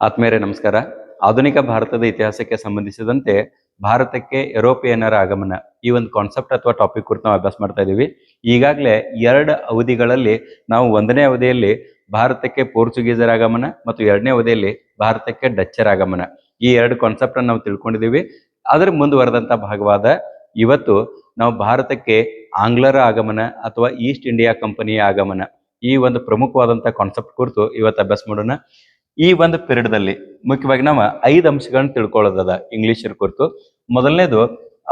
ಆತ್ಮೀಯರೇ, ನಮಸ್ಕಾರ. ಆಧುನಿಕ ಭಾರತದ ಇತಿಹಾಸಕ್ಕೆ ಸಂಬಂಧಿಸಿದಂತೆ ಭಾರತಕ್ಕೆ ಯುರೋಪಿಯನ್ನರ ಆಗಮನ ಈ ಒಂದು ಕಾನ್ಸೆಪ್ಟ್ ಅಥವಾ ಟಾಪಿಕ್ ಕುರಿತು ನಾವು ಅಭ್ಯಾಸ ಮಾಡ್ತಾ ಇದ್ದೀವಿ. ಈಗಾಗಲೇ ಎರಡು ಅವಧಿಗಳಲ್ಲಿ ನಾವು ಒಂದನೇ ಅವಧಿಯಲ್ಲಿ ಭಾರತಕ್ಕೆ ಪೋರ್ಚುಗೀಸರ ಆಗಮನ ಮತ್ತು ಎರಡನೇ ಅವಧಿಯಲ್ಲಿ ಭಾರತಕ್ಕೆ ಡಚ್ಚರ ಆಗಮನ. ಈ ಎರಡು ಕಾನ್ಸೆಪ್ಟ್ ಅನ್ನು ನಾವು ತಿಳ್ಕೊಂಡಿದ್ದೀವಿ. ಅದರ ಮುಂದುವರೆದಂತ ಭಾಗವಾದ ಇವತ್ತು ನಾವು ಭಾರತಕ್ಕೆ ಆಂಗ್ಲರ ಆಗಮನ ಅಥವಾ ಈಸ್ಟ್ ಇಂಡಿಯಾ ಕಂಪನಿಯ ಆಗಮನ ಈ ಒಂದು ಪ್ರಮುಖವಾದಂತ ಕಾನ್ಸೆಪ್ಟ್ ಕುರಿತು ಇವತ್ತು ಅಭ್ಯಾಸ ಮಾಡೋಣ. ಈ ಒಂದು period ದಲ್ಲಿ ಮುಖ್ಯವಾಗಿ ನಾವು ಐದು ಅಂಶಗಳನ್ನ ತಿಳ್ಕೊಳ್ಳೋದದ ಇಂಗ್ಲಿಷರ ಕುರಿತು. ಮೊದಲನೇದು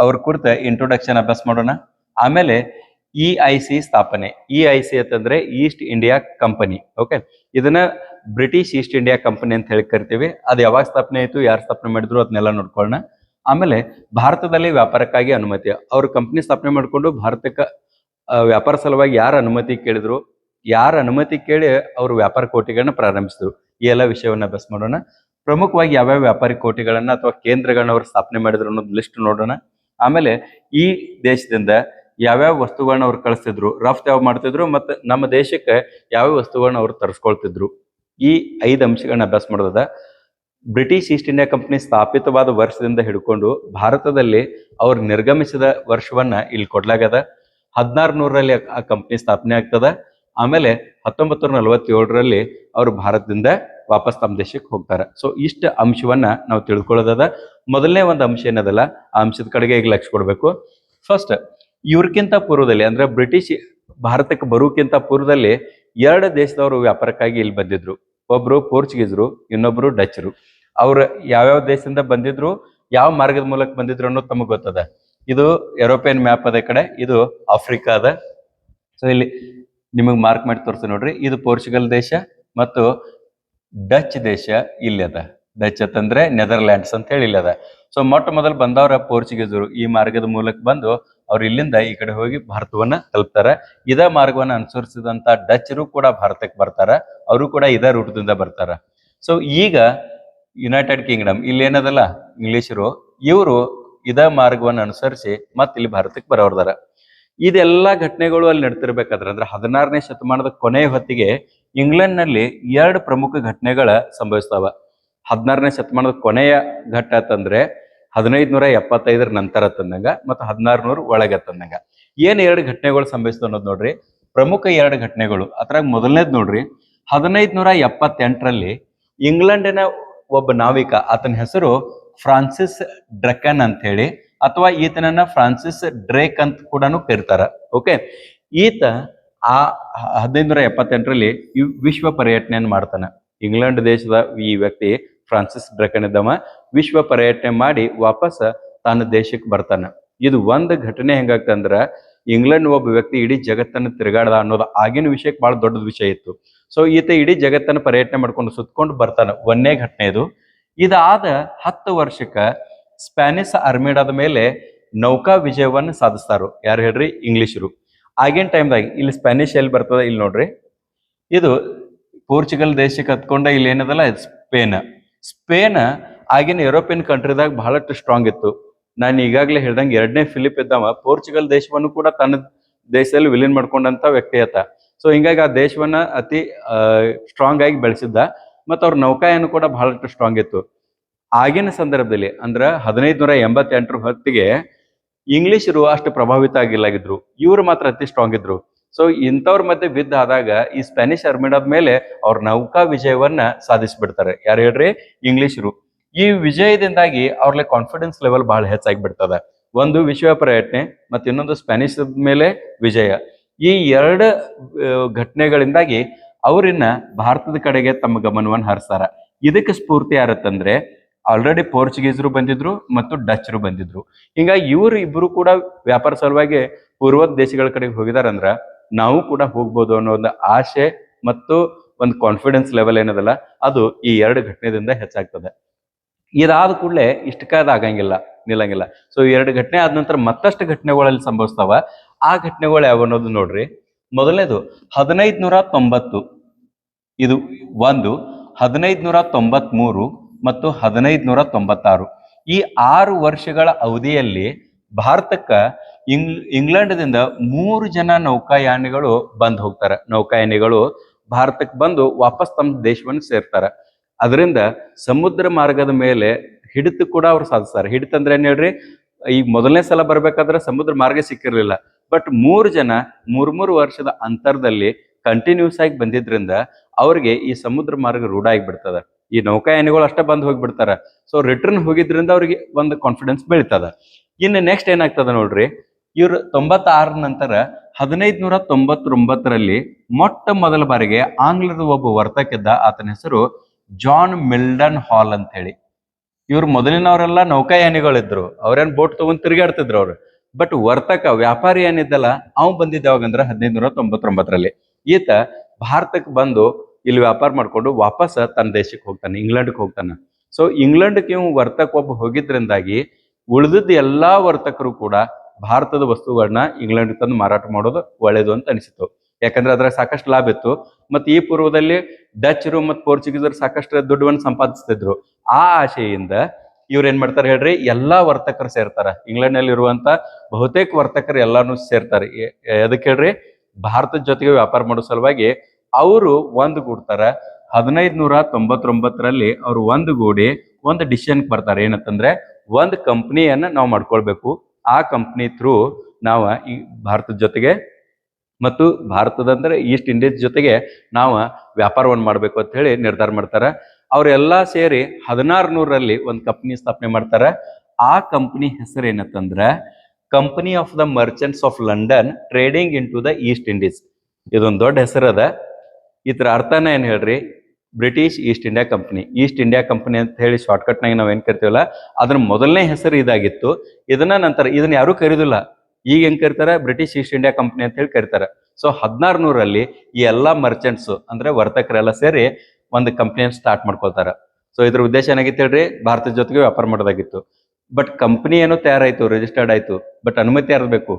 ಅವ್ರ ಕುರಿತ ಇಂಟ್ರೊಡಕ್ಷನ್ ಅಭ್ಯಾಸ ಮಾಡೋಣ. ಆಮೇಲೆ ಇ ಐ ಸಿ ಸ್ಥಾಪನೆ. ಇ ಐ ಸಿ ಅಂತಂದ್ರೆ ಈಸ್ಟ್ ಇಂಡಿಯಾ ಕಂಪನಿ ಓಕೆ ಇದನ್ನ ಬ್ರಿಟಿಷ್ ಈಸ್ಟ್ ಇಂಡಿಯಾ ಕಂಪನಿ ಅಂತ ಹೇಳಿ ಕರಿತೀವಿ. ಅದು ಯಾವಾಗ ಸ್ಥಾಪನೆ ಆಯ್ತು, ಯಾರು ಸ್ಥಾಪನೆ ಮಾಡಿದ್ರು ಅದನ್ನೆಲ್ಲ ನೋಡ್ಕೊಳ್ಳೋಣ ಆಮೇಲೆ ಭಾರತದಲ್ಲಿ ವ್ಯಾಪಾರಕ್ಕಾಗಿ ಅನುಮತಿ. ಅವ್ರ ಕಂಪನಿ ಸ್ಥಾಪನೆ ಮಾಡಿಕೊಂಡು ಭಾರತಕ್ಕೆ ವ್ಯಾಪಾರ ಸಲುವಾಗಿ ಯಾರು ಅನುಮತಿ ಕೇಳಿದ್ರು, ಯಾರ ಅನುಮತಿ ಕೇಳಿ ಅವರು ವ್ಯಾಪಾರ ಕೋಟಿಗಳನ್ನ ಪ್ರಾರಂಭಿಸಿದ್ರು. ಈ ಎಲ್ಲ ವಿಷಯವನ್ನ ಅಭ್ಯಾಸ ಮಾಡೋಣ. ಪ್ರಮುಖವಾಗಿ ಯಾವ್ಯಾವ ವ್ಯಾಪಾರಿ ಕೋಟಿಗಳನ್ನ ಅಥವಾ ಕೇಂದ್ರಗಳನ್ನ ಅವ್ರು ಸ್ಥಾಪನೆ ಮಾಡಿದ್ರು ಅನ್ನೋದು ಲಿಸ್ಟ್ ನೋಡೋಣ. ಆಮೇಲೆ ಈ ದೇಶದಿಂದ ಯಾವ್ಯಾವ ವಸ್ತುಗಳನ್ನ ಅವ್ರು ಕಳಿಸ್ತಿದ್ರು ರಫ್ತು ಯಾವ ಮಾಡ್ತಿದ್ರು ಮತ್ತೆ ನಮ್ಮ ದೇಶಕ್ಕೆ ಯಾವ್ಯಾವ ವಸ್ತುಗಳನ್ನ ಅವ್ರು ತರಿಸ್ಕೊಳ್ತಿದ್ರು. ಈ ಐದು ಅಂಶಗಳನ್ನ ಅಭ್ಯಾಸ ಮಾಡೋದ ಬ್ರಿಟಿಷ್ ಈಸ್ಟ್ ಇಂಡಿಯಾ ಕಂಪನಿ ಸ್ಥಾಪಿತವಾದ ವರ್ಷದಿಂದ ಹಿಡ್ಕೊಂಡು ಭಾರತದಲ್ಲಿ ಅವ್ರು ನಿರ್ಗಮಿಸಿದ ವರ್ಷವನ್ನ ಇಲ್ಲಿ ಕೊಡ್ಲಾಗದ ಹದಿನಾರು ನೂರರಲ್ಲಿ ಆ ಕಂಪ್ನಿ ಸ್ಥಾಪನೆ ಆಗ್ತದ. ಆಮೇಲೆ ಹತ್ತೊಂಬತ್ತು ನೂರ ನಲವತ್ತೇಳರಲ್ಲಿ ಅವರು ಭಾರತದಿಂದ ವಾಪಸ್ ತಮ್ಮ ದೇಶಕ್ಕೆ ಹೋಗ್ತಾರೆ. ಸೊ ಇಷ್ಟು ಅಂಶವನ್ನ ನಾವು ತಿಳ್ಕೊಳ್ಳೋದದ. ಮೊದಲನೇ ಒಂದು ಅಂಶ ಏನದಲ್ಲ, ಆ ಅಂಶದ ಕಡೆಗೆ ಈಗ ಲಕ್ಷ ಕೊಡಬೇಕು. ಫಸ್ಟ್ ಇವ್ರಕ್ಕಿಂತ ಪೂರ್ವದಲ್ಲಿ, ಅಂದ್ರೆ ಬ್ರಿಟಿಷ್ ಭಾರತಕ್ಕೆ ಬರೋಕ್ಕಿಂತ ಪೂರ್ವದಲ್ಲಿ ಎರಡು ದೇಶದವರು ವ್ಯಾಪಾರಕ್ಕಾಗಿ ಇಲ್ಲಿ ಬಂದಿದ್ರು. ಒಬ್ರು ಪೋರ್ಚುಗೀಸರು, ಇನ್ನೊಬ್ರು ಡಚ್ಚರು ಅವರು ಯಾವ್ಯಾವ ದೇಶದಿಂದ ಬಂದಿದ್ರು, ಯಾವ ಮಾರ್ಗದ ಮೂಲಕ ಬಂದಿದ್ರು ಅನ್ನೋದು ತಮಗೆ ಗೊತ್ತದ. ಇದು ಯುರೋಪಿಯನ್ ಮ್ಯಾಪ್ ಅದ ಕಡೆ, ಇದು ಆಫ್ರಿಕಾದ. ಸೊ ಇಲ್ಲಿ ನಿಮಗೆ ಮಾರ್ಕ್ ಮಾಡಿ ತೋರಿಸ್ತೀನಿ ನೋಡ್ರಿ. ಇದು ಪೋರ್ಚುಗಲ್ ದೇಶ ಮತ್ತು ಡಚ್ ದೇಶ ಇಲ್ಲಿ ಅದ. ಡಚ್ ಅಂತಂದ್ರೆ ನೆದರ್ಲ್ಯಾಂಡ್ಸ್ ಅಂತ ಹೇಳಿ ಇಲ್ಲಿ ಅದ. ಸೊ ಮೊಟ್ಟ ಮೊದಲು ಬಂದವರ ಪೋರ್ಚುಗೀಸರು ಈ ಮಾರ್ಗದ ಮೂಲಕ ಬಂದು ಅವ್ರು ಇಲ್ಲಿಂದ ಈ ಕಡೆ ಹೋಗಿ ಭಾರತವನ್ನ ತಲುಪ್ತಾರೆ. ಇದ ಮಾರ್ಗವನ್ನ ಅನುಸರಿಸಿದಂತ ಡಚ್ಚರು ಕೂಡ ಭಾರತಕ್ಕೆ ಬರ್ತಾರ. ಅವರು ಕೂಡ ಇದೇ ರೂಟ್ದಿಂದ ಬರ್ತಾರ. ಸೊ ಈಗ ಯುನೈಟೆಡ್ ಕಿಂಗ್ಡಮ್ ಇಲ್ಲಿ ಏನದಲ್ಲ? ಇಂಗ್ಲಿಷರು ಇವರು ಇದ ಮಾರ್ಗವನ್ನು ಅನುಸರಿಸಿ ಮತ್ತೆ ಇಲ್ಲಿ ಭಾರತಕ್ಕೆ ಬರೋರ್ದಾರ. ಇದೆಲ್ಲ ಘಟನೆಗಳು ಅಲ್ಲಿ ನಡ್ತಿರ್ಬೇಕಾದ್ರೆ ಅಂದ್ರೆ ಹದಿನಾರನೇ ಶತಮಾನದ ಕೊನೆಯ ಹೊತ್ತಿಗೆ ಇಂಗ್ಲೆಂಡ್ನಲ್ಲಿ ಎರಡು ಪ್ರಮುಖ ಘಟನೆಗಳ ಸಂಭವಿಸ್ತಾವ. ಹದಿನಾರನೇ ಶತಮಾನದ ಕೊನೆಯ ಘಟ್ಟ ತಂದ್ರೆ ಹದಿನೈದು ನೂರ ಎಪ್ಪತ್ತೈದರ ನಂತರ ತಂದಂಗ ಮತ್ತು ಹದಿನಾರು ನೂರು ಒಳಗೆ ತಂದಂಗ. ಏನು ಎರಡು ಘಟನೆಗಳು ಸಂಭವಿಸ್ತು ಅನ್ನೋದು ನೋಡ್ರಿ. ಪ್ರಮುಖ ಎರಡು ಘಟನೆಗಳು. ಅದ್ರಾಗ ಮೊದಲನೇದ್ ನೋಡ್ರಿ. ಹದಿನೈದು ನೂರ ಎಪ್ಪತ್ತೆಂಟರಲ್ಲಿ ಇಂಗ್ಲೆಂಡಿನ ಒಬ್ಬ ನಾವಿಕ, ಆತನ ಹೆಸರು ಫ್ರಾನ್ಸಿಸ್ ಡ್ರಕನ್ ಅಂತ ಹೇಳಿ ಅಥವಾ ಈತನನ್ನ ಫ್ರಾನ್ಸಿಸ್ ಡ್ರೇಕ್ ಅಂತ ಕೂಡ ಕರೀತಾರ. ಓಕೆ ಈತ ಆ ಹದಿನೈದು ಎಪ್ಪತ್ತೆಂಟರಲ್ಲಿ ವಿಶ್ವ ಪರ್ಯಟನೆಯನ್ನು ಮಾಡ್ತಾನೆ. ಇಂಗ್ಲೆಂಡ್ ದೇಶದ ಈ ವ್ಯಕ್ತಿ ಫ್ರಾನ್ಸಿಸ್ ಡ್ರಕನ್ ವಿಶ್ವ ಪರ್ಯಟನೆ ಮಾಡಿ ವಾಪಸ್ ತನ್ನ ದೇಶಕ್ಕೆ ಬರ್ತಾನೆ. ಇದು ಒಂದು ಘಟನೆ ಹೆಂಗಾಗ್ತಂದ್ರ ಇಂಗ್ಲೆಂಡ್ ಒಬ್ಬ ವ್ಯಕ್ತಿ ಇಡೀ ಜಗತ್ತನ್ನು ತಿರುಗಾಡ್ದ ಅನ್ನೋದು ಆಗಿನ ವಿಷಯಕ್ಕೆ ಬಹಳ ದೊಡ್ಡದ ವಿಷಯ ಇತ್ತು. ಸೊ ಈತ ಇಡೀ ಜಗತ್ತನ್ನು ಪರ್ಯಟನೆ ಮಾಡ್ಕೊಂಡು ಸುತ್ಕೊಂಡು ಬರ್ತಾನೆ. ಒಂದೇ ಘಟನೆ ಇದು. ಇದಾದ ಹತ್ತು ವರ್ಷಕ್ಕ ಸ್ಪ್ಯಾನಿಷ್ ಅರ್ಮಿಡಾದ ಮೇಲೆ ನೌಕಾ ವಿಜಯವನ್ನು ಸಾಧಿಸ್ತಾರು? ಯಾರು ಹೇಳ್ರಿ? ಇಂಗ್ಲಿಷರು. ಆಗಿನ ಟೈಮ್ದಾಗ ಇಲ್ಲಿ ಸ್ಪ್ಯಾನಿಷ್ ಎಲ್ಲಿ ಬರ್ತದ ಇಲ್ಲಿ ನೋಡ್ರಿ. ಇದು ಪೋರ್ಚುಗಲ್ ದೇಶಕ್ಕೆ ಹತ್ಕೊಂಡ ಇಲ್ಲಿ ಏನದಲ್ಲ? ಸ್ಪೇನ್. ಸ್ಪೇನ್ ಆಗಿನ ಯುರೋಪಿಯನ್ ಕಂಟ್ರಿದಾಗ ಬಹಳಷ್ಟು ಸ್ಟ್ರಾಂಗ್ ಇತ್ತು. ನಾನು ಈಗಾಗಲೇ ಹೇಳ್ದಂಗೆ ಎರಡನೇ ಫಿಲಿಪ್ ಇದ್ದಾವ ಪೋರ್ಚುಗಲ್ ದೇಶವನ್ನು ಕೂಡ ತನ್ನ ದೇಶದಲ್ಲಿ ವಿಲೀನ್ ಮಾಡ್ಕೊಂಡಂತ ವ್ಯಕ್ತಿ ಆತ. ಸೊ ಹಿಂಗಾಗಿ ಆ ದೇಶವನ್ನ ಅತಿ ಸ್ಟ್ರಾಂಗ್ ಆಗಿ ಬೆಳೆಸಿದ್ದ. ಮತ್ತು ಅವ್ರ ನೌಕಾಯನ್ನು ಕೂಡ ಬಹಳಷ್ಟು ಸ್ಟ್ರಾಂಗ್ ಇತ್ತು. ಆಗಿನ ಸಂದರ್ಭದಲ್ಲಿ ಅಂದ್ರ ಹದಿನೈದು ನೂರ ಎಂಬತ್ತೆಂಟರ ಹೊತ್ತಿಗೆ ಇಂಗ್ಲಿಷರು ಅಷ್ಟು ಪ್ರಭಾವಿತ ಆಗಿಲ್ಲಾಗಿದ್ರು ಇವರು ಮಾತ್ರ ಅತಿ ಸ್ಟ್ರಾಂಗ್ ಇದ್ರು. ಸೊ ಇಂಥವ್ರ ಮಧ್ಯೆ ಬಿದ್ದ ಆದಾಗ ಈ ಸ್ಪ್ಯಾನಿಷ್ ಅರ್ಮಿಡಾದ ಮೇಲೆ ಅವ್ರ ನೌಕಾ ವಿಜಯವನ್ನ ಸಾಧಿಸ್ಬಿಡ್ತಾರೆ. ಯಾರು ಹೇಳ್ರಿ? ಇಂಗ್ಲಿಷರು ಈ ವಿಜಯದಿಂದಾಗಿ ಅವ್ರಲ್ಲಿ ಕಾನ್ಫಿಡೆನ್ಸ್ ಲೆವೆಲ್ ಬಹಳ ಹೆಚ್ಚಾಗಿ ಬಿಡ್ತದೆ. ಒಂದು ವಿಶ್ವ ಪ್ರಯತ್ನೆ ಮತ್ತು ಇನ್ನೊಂದು ಸ್ಪ್ಯಾನಿಷ್ ಮೇಲೆ ವಿಜಯ. ಈ ಎರಡು ಘಟನೆಗಳಿಂದಾಗಿ ಅವರಿನ್ನ ಭಾರತದ ಕಡೆಗೆ ತಮ್ಮ ಗಮನವನ್ನು ಹರಿಸ್ತಾರ. ಇದಕ್ಕೆ ಸ್ಫೂರ್ತಿ ಯಾರತ್ತಂದ್ರೆ ಆಲ್ರೆಡಿ ಪೋರ್ಚುಗೀಸರು ಬಂದಿದ್ರು ಮತ್ತು ಡಚ್ರು ಬಂದಿದ್ರು. ಹಿಂಗಾಗಿ ಇವರು ಇಬ್ಬರು ಕೂಡ ವ್ಯಾಪಾರ ಸಲುವಾಗಿ ಪೂರ್ವದ ದೇಶಗಳ ಕಡೆಗೆ ಹೋಗಿದಾರಂದ್ರ ನಾವು ಕೂಡ ಹೋಗ್ಬೋದು ಅನ್ನೋ ಒಂದು ಆಸೆ ಮತ್ತು ಒಂದು ಕಾನ್ಫಿಡೆನ್ಸ್ ಲೆವೆಲ್ ಏನದಲ್ಲ, ಅದು ಈ ಎರಡು ಘಟನೆದಿಂದ ಹೆಚ್ಚಾಗ್ತದೆ. ಇದಾದ ಕೂಡಲೇ ಇಷ್ಟಕ್ಕಾದ ಆಗಂಗಿಲ್ಲ, ನಿಲ್ಲಂಗಿಲ್ಲ. ಸೊ ಎರಡು ಘಟನೆ ಆದ ನಂತರ ಮತ್ತಷ್ಟು ಘಟನೆಗಳಲ್ಲಿ ಸಂಭವಿಸ್ತಾವ. ಆ ಘಟನೆಗಳು ಯಾವ ಅನ್ನೋದು ನೋಡ್ರಿ. ಮೊದಲನೇದು ಹದಿನೈದು ನೂರ ತೊಂಬತ್ತು. ಇದು ಒಂದು ಹದಿನೈದು ನೂರ ತೊಂಬತ್ಮೂರು ಮತ್ತು ಹದಿನೈದು ನೂರ ತೊಂಬತ್ತಾರು ಈ ಆರು ವರ್ಷಗಳ ಅವಧಿಯಲ್ಲಿ ಭಾರತಕ್ಕ ಇಂಗ್, ಇಂಗ್ಲೆಂಡ್ದಿಂದ ಮೂರು ಜನ ನೌಕಾಯಾನಿಗಳು ಬಂದು ಹೋಗ್ತಾರೆ. ನೌಕಾಯಾನಿಗಳು ಭಾರತಕ್ಕೆ ಬಂದು ವಾಪಸ್ ತಮ್ಮ ದೇಶವನ್ನು ಸೇರ್ತಾರೆ. ಅದರಿಂದ ಸಮುದ್ರ ಮಾರ್ಗದ ಮೇಲೆ ಹಿಡಿತ ಕೂಡ ಅವ್ರು ಸಾಧಿಸ್ತಾರೆ. ಹಿಡಿತ ಅಂದ್ರೆ ಏನ್ ಹೇಳ್ರಿ? ಈಗ ಮೊದಲನೇ ಸಲ ಬರ್ಬೇಕಾದ್ರೆ ಸಮುದ್ರ ಮಾರ್ಗ ಸಿಕ್ಕಿರ್ಲಿಲ್ಲ. ಬಟ್ ಮೂರು ಜನ, ಮೂರ್, ಮೂರು ವರ್ಷದ ಅಂತರದಲ್ಲಿ ಕಂಟಿನ್ಯೂಸ್ ಆಗಿ ಬಂದಿದ್ರಿಂದ ಅವ್ರಿಗೆ ಈ ಸಮುದ್ರ ಮಾರ್ಗ ರೂಢ ಆಗಿಬಿಡ್ತದ ಈ ನೌಕಾಯಾನಿಗಳು ಅಷ್ಟೇ ಬಂದು ಹೋಗ್ಬಿಡ್ತಾರ. ಸೊ ರಿಟರ್ನ್ ಹೋಗಿದ್ರಿಂದ ಅವ್ರಿಗೆ ಒಂದು ಕಾನ್ಫಿಡೆನ್ಸ್ ಬೆಳೀತದ. ಇನ್ನು ನೆಕ್ಸ್ಟ್ ಏನಾಗ್ತದ ನೋಡ್ರಿ, ಇವ್ರು ತೊಂಬತ್ತಾರ ನಂತರ ಹದಿನೈದು ನೂರ ತೊಂಬತ್ತೊಂಬತ್ತರಲ್ಲಿ ಮೊಟ್ಟ ಮೊದಲ ಬಾರಿಗೆ ಆಂಗ್ಲದ ಒಬ್ಬ ವರ್ತಕಿದ್ದ ಆತನ ಹೆಸರು ಜಾನ್ ಮಿಲ್ಡನ್ ಹಾಲ್ ಅಂತ ಹೇಳಿ ಇವ್ರು ಮೊದಲಿನವರೆಲ್ಲ ನೌಕಾಯಾನಿಗಳಿದ್ರು ಅವ್ರೇನ್ ಬೋಟ್ ತಗೊಂಡ್ ತಿರುಗಾಡ್ತಿದ್ರು ಅವ್ರು. ಬಟ್ ವರ್ತಕ, ವ್ಯಾಪಾರಿ ಏನಿದ್ದಲ್ಲ, ಅವ್ ಬಂದಿದ್ದ ಯಾವಾಗಂದ್ರೆ ಹದಿನೈದು ನೂರ ತೊಂಬತ್ತೊಂಬತ್ತರಲ್ಲಿ ಈತ ಭಾರತಕ್ಕೆ ಬಂದು ಇಲ್ಲಿ ವ್ಯಾಪಾರ ಮಾಡ್ಕೊಂಡು ವಾಪಸ್ ತನ್ನ ದೇಶಕ್ಕೆ ಹೋಗ್ತಾನೆ, ಇಂಗ್ಲೆಂಡ್ಗೆ ಹೋಗ್ತಾನೆ. ಸೊ ಇಂಗ್ಲೆಂಡ್ಗೆ ಇವ್ ವರ್ತಕ ಒಬ್ಬ ಹೋಗಿದ್ರಿಂದಾಗಿ ಉಳಿದಿದ್ದ ಎಲ್ಲಾ ವರ್ತಕರು ಕೂಡ ಭಾರತದ ವಸ್ತುಗಳನ್ನ ಇಂಗ್ಲೆಂಡ್ ತಂದು ಮಾರಾಟ ಮಾಡೋದು ಒಳ್ಳೇದು ಅಂತ ಅನಿಸಿತು ಯಾಕಂದ್ರೆ ಅದ್ರ ಸಾಕಷ್ಟು ಲಾಭ ಇತ್ತು. ಮತ್ತೆ ಈ ಪೂರ್ವದಲ್ಲಿ ಡಚ್ರು ಮತ್ತು ಪೋರ್ಚುಗೀಸರು ಸಾಕಷ್ಟು ದುಡ್ಡನ್ನು ಸಂಪಾದಿಸ್ತಿದ್ರು. ಆ ಆಶೆಯಿಂದ ಇವ್ರು ಏನ್ ಮಾಡ್ತಾರೆ ಹೇಳ್ರಿ, ಎಲ್ಲಾ ವರ್ತಕರು ಸೇರ್ತಾರ. ಇಂಗ್ಲೆಂಡ್ನಲ್ಲಿ ಇರುವಂತ ಬಹುತೇಕ ವರ್ತಕರು ಎಲ್ಲಾನು ಸೇರ್ತಾರೆ. ಅದಕ್ಕೆ ಹೇಳ್ರಿ, ಭಾರತದ ಜೊತೆಗೆ ವ್ಯಾಪಾರ ಮಾಡೋ ಸಲುವಾಗಿ ಅವರು ಒಂದು ಗೂಡ್ತಾರ. ಹದಿನೈದು ನೂರ ತೊಂಬತ್ತೊಂಬತ್ತರಲ್ಲಿ ಅವ್ರು ಒಂದು ಗೂಡಿ ಒಂದು ಡಿಸಿಷನ್ ಬರ್ತಾರೆ. ಏನಂತಂದ್ರೆ ಒಂದು ಕಂಪ್ನಿಯನ್ನ ನಾವು ಮಾಡ್ಕೊಳ್ಬೇಕು. ಆ ಕಂಪ್ನಿ ಥ್ರೂ ನಾವು ಈ ಭಾರತದ ಜೊತೆಗೆ ಮತ್ತು ಭಾರತದ ಅಂದ್ರೆ ಈಸ್ಟ್ ಇಂಡೀಸ್ ಜೊತೆಗೆ ನಾವು ವ್ಯಾಪಾರವನ್ನು ಮಾಡಬೇಕು ಅಂತ ಹೇಳಿ ನಿರ್ಧಾರ ಮಾಡ್ತಾರೆ. ಅವರೆಲ್ಲ ಸೇರಿ ಹದಿನಾರು ನೂರಲ್ಲಿ ಒಂದು ಕಂಪ್ನಿ ಸ್ಥಾಪನೆ ಮಾಡ್ತಾರೆ. ಆ ಕಂಪ್ನಿ ಹೆಸರು ಏನಂತಂದ್ರೆ company of the merchants of London trading in to the East Indies ಇದೊಂದು ದೊಡ್ಡ ಹೆಸರದ ಇದ್ರ ಅರ್ಥನ ಏನು ಹೇಳ್ರಿ? British East India company. East India company ಅಂತ ಹೇಳಿ ಶಾರ್ಟ್ಕಟ್ ನಾವು ಏನು ಏನ್ ಕರಿತೀವಲ್ಲ, ಅದ್ರ ಮೊದಲನೇ ಹೆಸರು ಇದಾಗಿತ್ತು. ಇದನ್ನ ನಂತರ ಇದನ್ನ ಯಾರು ಕರೀದಿಲ್ಲ. ಈಗ ಹೆಂಗ್ ಕರಿತಾರೆ? ಬ್ರಿಟಿಷ್ ಈಸ್ಟ್ ಇಂಡಿಯಾ ಕಂಪನಿ ಅಂತ ಹೇಳಿ ಕರಿತಾರೆ. ಸೊ ಹದಿನಾರು ನೂರಲ್ಲಿ ಈ ಎಲ್ಲಾ ಮರ್ಚೆಂಟ್ಸ್ ಅಂದ್ರೆ ವರ್ತಕರೆಲ್ಲ ಸೇರಿ ಒಂದು ಕಂಪ್ನಿಯನ್ನು ಸ್ಟಾರ್ಟ್ ಮಾಡ್ಕೊಳ್ತಾರ. ಸೊ ಇದ್ರ ಉದ್ದೇಶ ಏನಾಗಿತ್ತು ಹೇಳ್ರಿ? ಭಾರತದ ಜೊತೆಗೆ ವ್ಯಾಪಾರ ಮಾಡೋದಾಗಿತ್ತು. ಬಟ್ ಕಂಪ್ನಿ ಏನೋ ತಯಾರಾಯ್ತು ರಿಜಿಸ್ಟರ್ಡ್ ಆಯ್ತು. ಬಟ್ ಅನುಮತಿ ಯಾರ್ದು ಬೇಕು?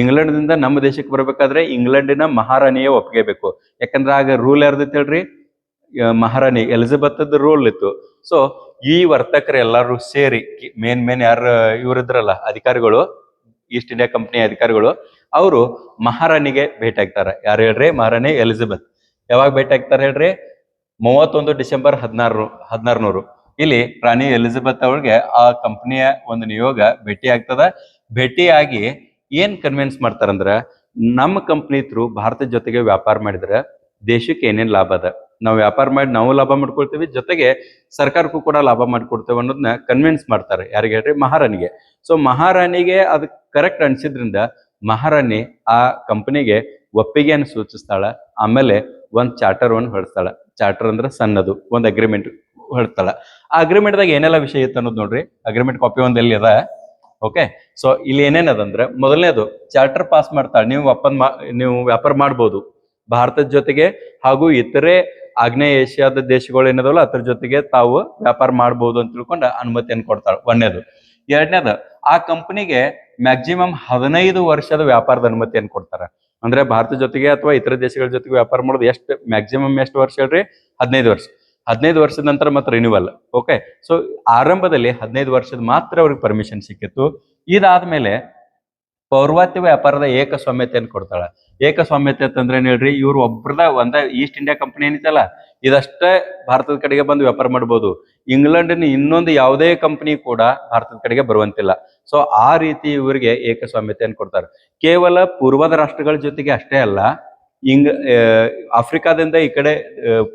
ಇಂಗ್ಲೆಂಡ್ದಿಂದ ನಮ್ಮ ದೇಶಕ್ಕೆ ಬರಬೇಕಾದ್ರೆ ಇಂಗ್ಲೆಂಡಿನ ಮಹಾರಾಣಿಯೇ ಒಪ್ಪಿಗೆ ಬೇಕು. ಯಾಕಂದ್ರೆ ಆಗ ರೂಲ್ ಯಾರ್ದಿತ್ತು ಹೇಳ್ರಿ? ಮಹಾರಾಣಿ ಎಲಿಜಬೆತ್ ರೂಲ್ ಇತ್ತು. ಸೊ ಈ ವರ್ತಕರು ಎಲ್ಲರೂ ಸೇರಿ ಮೇನ್ ಮೇನ್ ಯಾರು, ಇವರಿದ್ರಲ್ಲ, ಅಧಿಕಾರಿಗಳು ಈಸ್ಟ್ ಇಂಡಿಯಾ ಕಂಪನಿ ಅಧಿಕಾರಿಗಳು, ಅವರು ಮಹಾರಾಣಿಗೆ ಭೇಟಿ ಆಗ್ತಾರೆ ಯಾರು ಹೇಳ್ರಿ? ಮಹಾರಾಣಿ ಎಲಿಜಬೆತ್. ಯಾವಾಗ ಭೇಟಿ ಆಗ್ತಾರೆ ಹೇಳ್ರಿ? ಮೂವತ್ತೊಂದು ಡಿಸೆಂಬರ್ ಹದಿನಾರು, ಹದಿನಾರುನೂರು. ಇಲ್ಲಿ ರಾಣಿ ಎಲಿಜಬೆತ್ ಅವ್ರಿಗೆ ಆ ಕಂಪನಿಯ ಒಂದು ನಿಯೋಗ ಭೇಟಿ ಆಗ್ತದ ಭೇಟಿಯಾಗಿ ಏನ್ ಕನ್ವಿನ್ಸ್ ಮಾಡ್ತಾರಂದ್ರ, ನಮ್ಮ ಕಂಪ್ನಿ ಥ್ರೂ ಭಾರತದ ಜೊತೆಗೆ ವ್ಯಾಪಾರ ಮಾಡಿದ್ರೆ ದೇಶಕ್ಕೆ ಏನೇನ್ ಲಾಭ ಅದ. ನಾವು ವ್ಯಾಪಾರ ಮಾಡಿ ನಾವು ಲಾಭ ಮಾಡ್ಕೊಳ್ತೀವಿ, ಜೊತೆಗೆ ಸರ್ಕಾರಕ್ಕೂ ಕೂಡ ಲಾಭ ಮಾಡ್ಕೊಡ್ತೇವೆ ಅನ್ನೋದನ್ನ ಕನ್ವಿನ್ಸ್ ಮಾಡ್ತಾರೆ. ಯಾರಿಗೆ ಹೇಳ್ರಿ? ಮಹಾರಾಣಿಗೆ. ಸೊ ಮಹಾರಾಣಿಗೆ ಅದು ಕರೆಕ್ಟ್ ಅನ್ಸಿದ್ರಿಂದ ಮಹಾರಾಣಿ ಆ ಕಂಪನಿಗೆ ಒಪ್ಪಿಗೆಯನ್ನು ಸೂಚಿಸ್ತಾಳ, ಆಮೇಲೆ ಒಂದ್ ಚಾರ್ಟರ್ ಒಂದು ಹೊಡ್ತಾಳ ಚಾರ್ಟರ್ ಅಂದ್ರೆ ಸಣ್ಣದು, ಒಂದ್ ಅಗ್ರಿಮೆಂಟ್ ಹೊಡ್ತಾಳ. ಆ ಅಗ್ರಿಮೆಂಟ್ದಾಗ ದಾಗ ಏನೆಲ್ಲ ವಿಷಯ ಇತ್ತು ಅನ್ನೋದು ನೋಡ್ರಿ. ಅಗ್ರಿಮೆಂಟ್ ಕಾಪಿ ಒಂದ್ ಎಲ್ಲಿ ಅದ? ಓಕೆ ಸೊ ಇಲ್ಲಿ ಏನೇನದಂದ್ರೆ, ಮೊದಲನೇದು ಚಾರ್ಟರ್ ಪಾಸ್ ಮಾಡ್ತಾಳೆ. ನೀವು ಒಪ್ಪಂದ ಮಾ, ನೀವು ವ್ಯಾಪಾರ ಮಾಡ್ಬೋದು. ಭಾರತದ ಜೊತೆಗೆ ಹಾಗೂ ಇತರೆ ಆಗ್ನೇಯ ಏಷ್ಯಾದ ದೇಶಗಳು ಏನದಲ್ಲ ಅದ್ರ ಜೊತೆಗೆ ತಾವು ವ್ಯಾಪಾರ ಮಾಡ್ಬೋದು ಅಂತ ತಿಳ್ಕೊಂಡು ಅನುಮತಿಯನ್ನು ಕೊಡ್ತಾಳೆ. ಒಂದೇದು ಎರಡನೇದು, ಆ ಕಂಪನಿಗೆ ಮ್ಯಾಕ್ಸಿಮಮ್ ಹದಿನೈದು ವರ್ಷದ ವ್ಯಾಪಾರದ ಅನುಮತಿಯನ್ನು ಕೊಡ್ತಾರೆ. ಅಂದ್ರೆ ಭಾರತ ಜೊತೆಗೆ ಅಥವಾ ಇತರ ದೇಶಗಳ ಜೊತೆಗೆ ವ್ಯಾಪಾರ ಮಾಡೋದು ಎಷ್ಟು ಮ್ಯಾಕ್ಸಿಮಮ್ ಎಷ್ಟು ವರ್ಷ ಹೇಳ್ರಿ? ಹದಿನೈದು ವರ್ಷ. ಹದಿನೈದು ವರ್ಷದ ನಂತರ ಮತ್ತೆ ರಿನ್ಯೂವಲ್ ಓಕೆ ಸೊ ಆರಂಭದಲ್ಲಿ ಹದಿನೈದು ವರ್ಷದ ಮಾತ್ರ ಅವ್ರಿಗೆ ಪರ್ಮಿಷನ್ ಸಿಕ್ಕಿತ್ತು. ಇದಾದ್ಮೇಲೆ ಪೌರ್ವಾತ್ಯ ವ್ಯಾಪಾರದ ಏಕಸ್ವಾಮ್ಯತೆಯನ್ನು ಕೊಡ್ತಾಳ. ಏಕಸ್ವಾಮ್ಯತೆ ಅಂತಂದ್ರೆ ಏನ್ ಹೇಳ್ರಿ? ಇವ್ರು ಒಬ್ರದ ಒಂದ ಈಸ್ಟ್ ಇಂಡಿಯಾ ಕಂಪನಿ ಏನಿತ್ತಲ್ಲ, ಇದಷ್ಟೇ ಭಾರತದ ಕಡೆಗೆ ಬಂದು ವ್ಯಾಪಾರ ಮಾಡ್ಬೋದು. ಇಂಗ್ಲೆಂಡಿನ ಇನ್ನೊಂದು ಯಾವುದೇ ಕಂಪನಿ ಕೂಡ ಭಾರತದ ಕಡೆಗೆ ಬರುವಂತಿಲ್ಲ. ಸೊ ಆ ರೀತಿ ಇವರಿಗೆ ಏಕಸ್ವಾಮ್ಯತೆಯನ್ನು ಕೊಡ್ತಾರೆ. ಕೇವಲ ಪೂರ್ವದ ರಾಷ್ಟ್ರಗಳ ಜೊತೆಗೆ ಅಷ್ಟೇ ಅಲ್ಲ, ಇಂಗ್ ಆಫ್ರಿಕಾದಿಂದ ಈ ಕಡೆ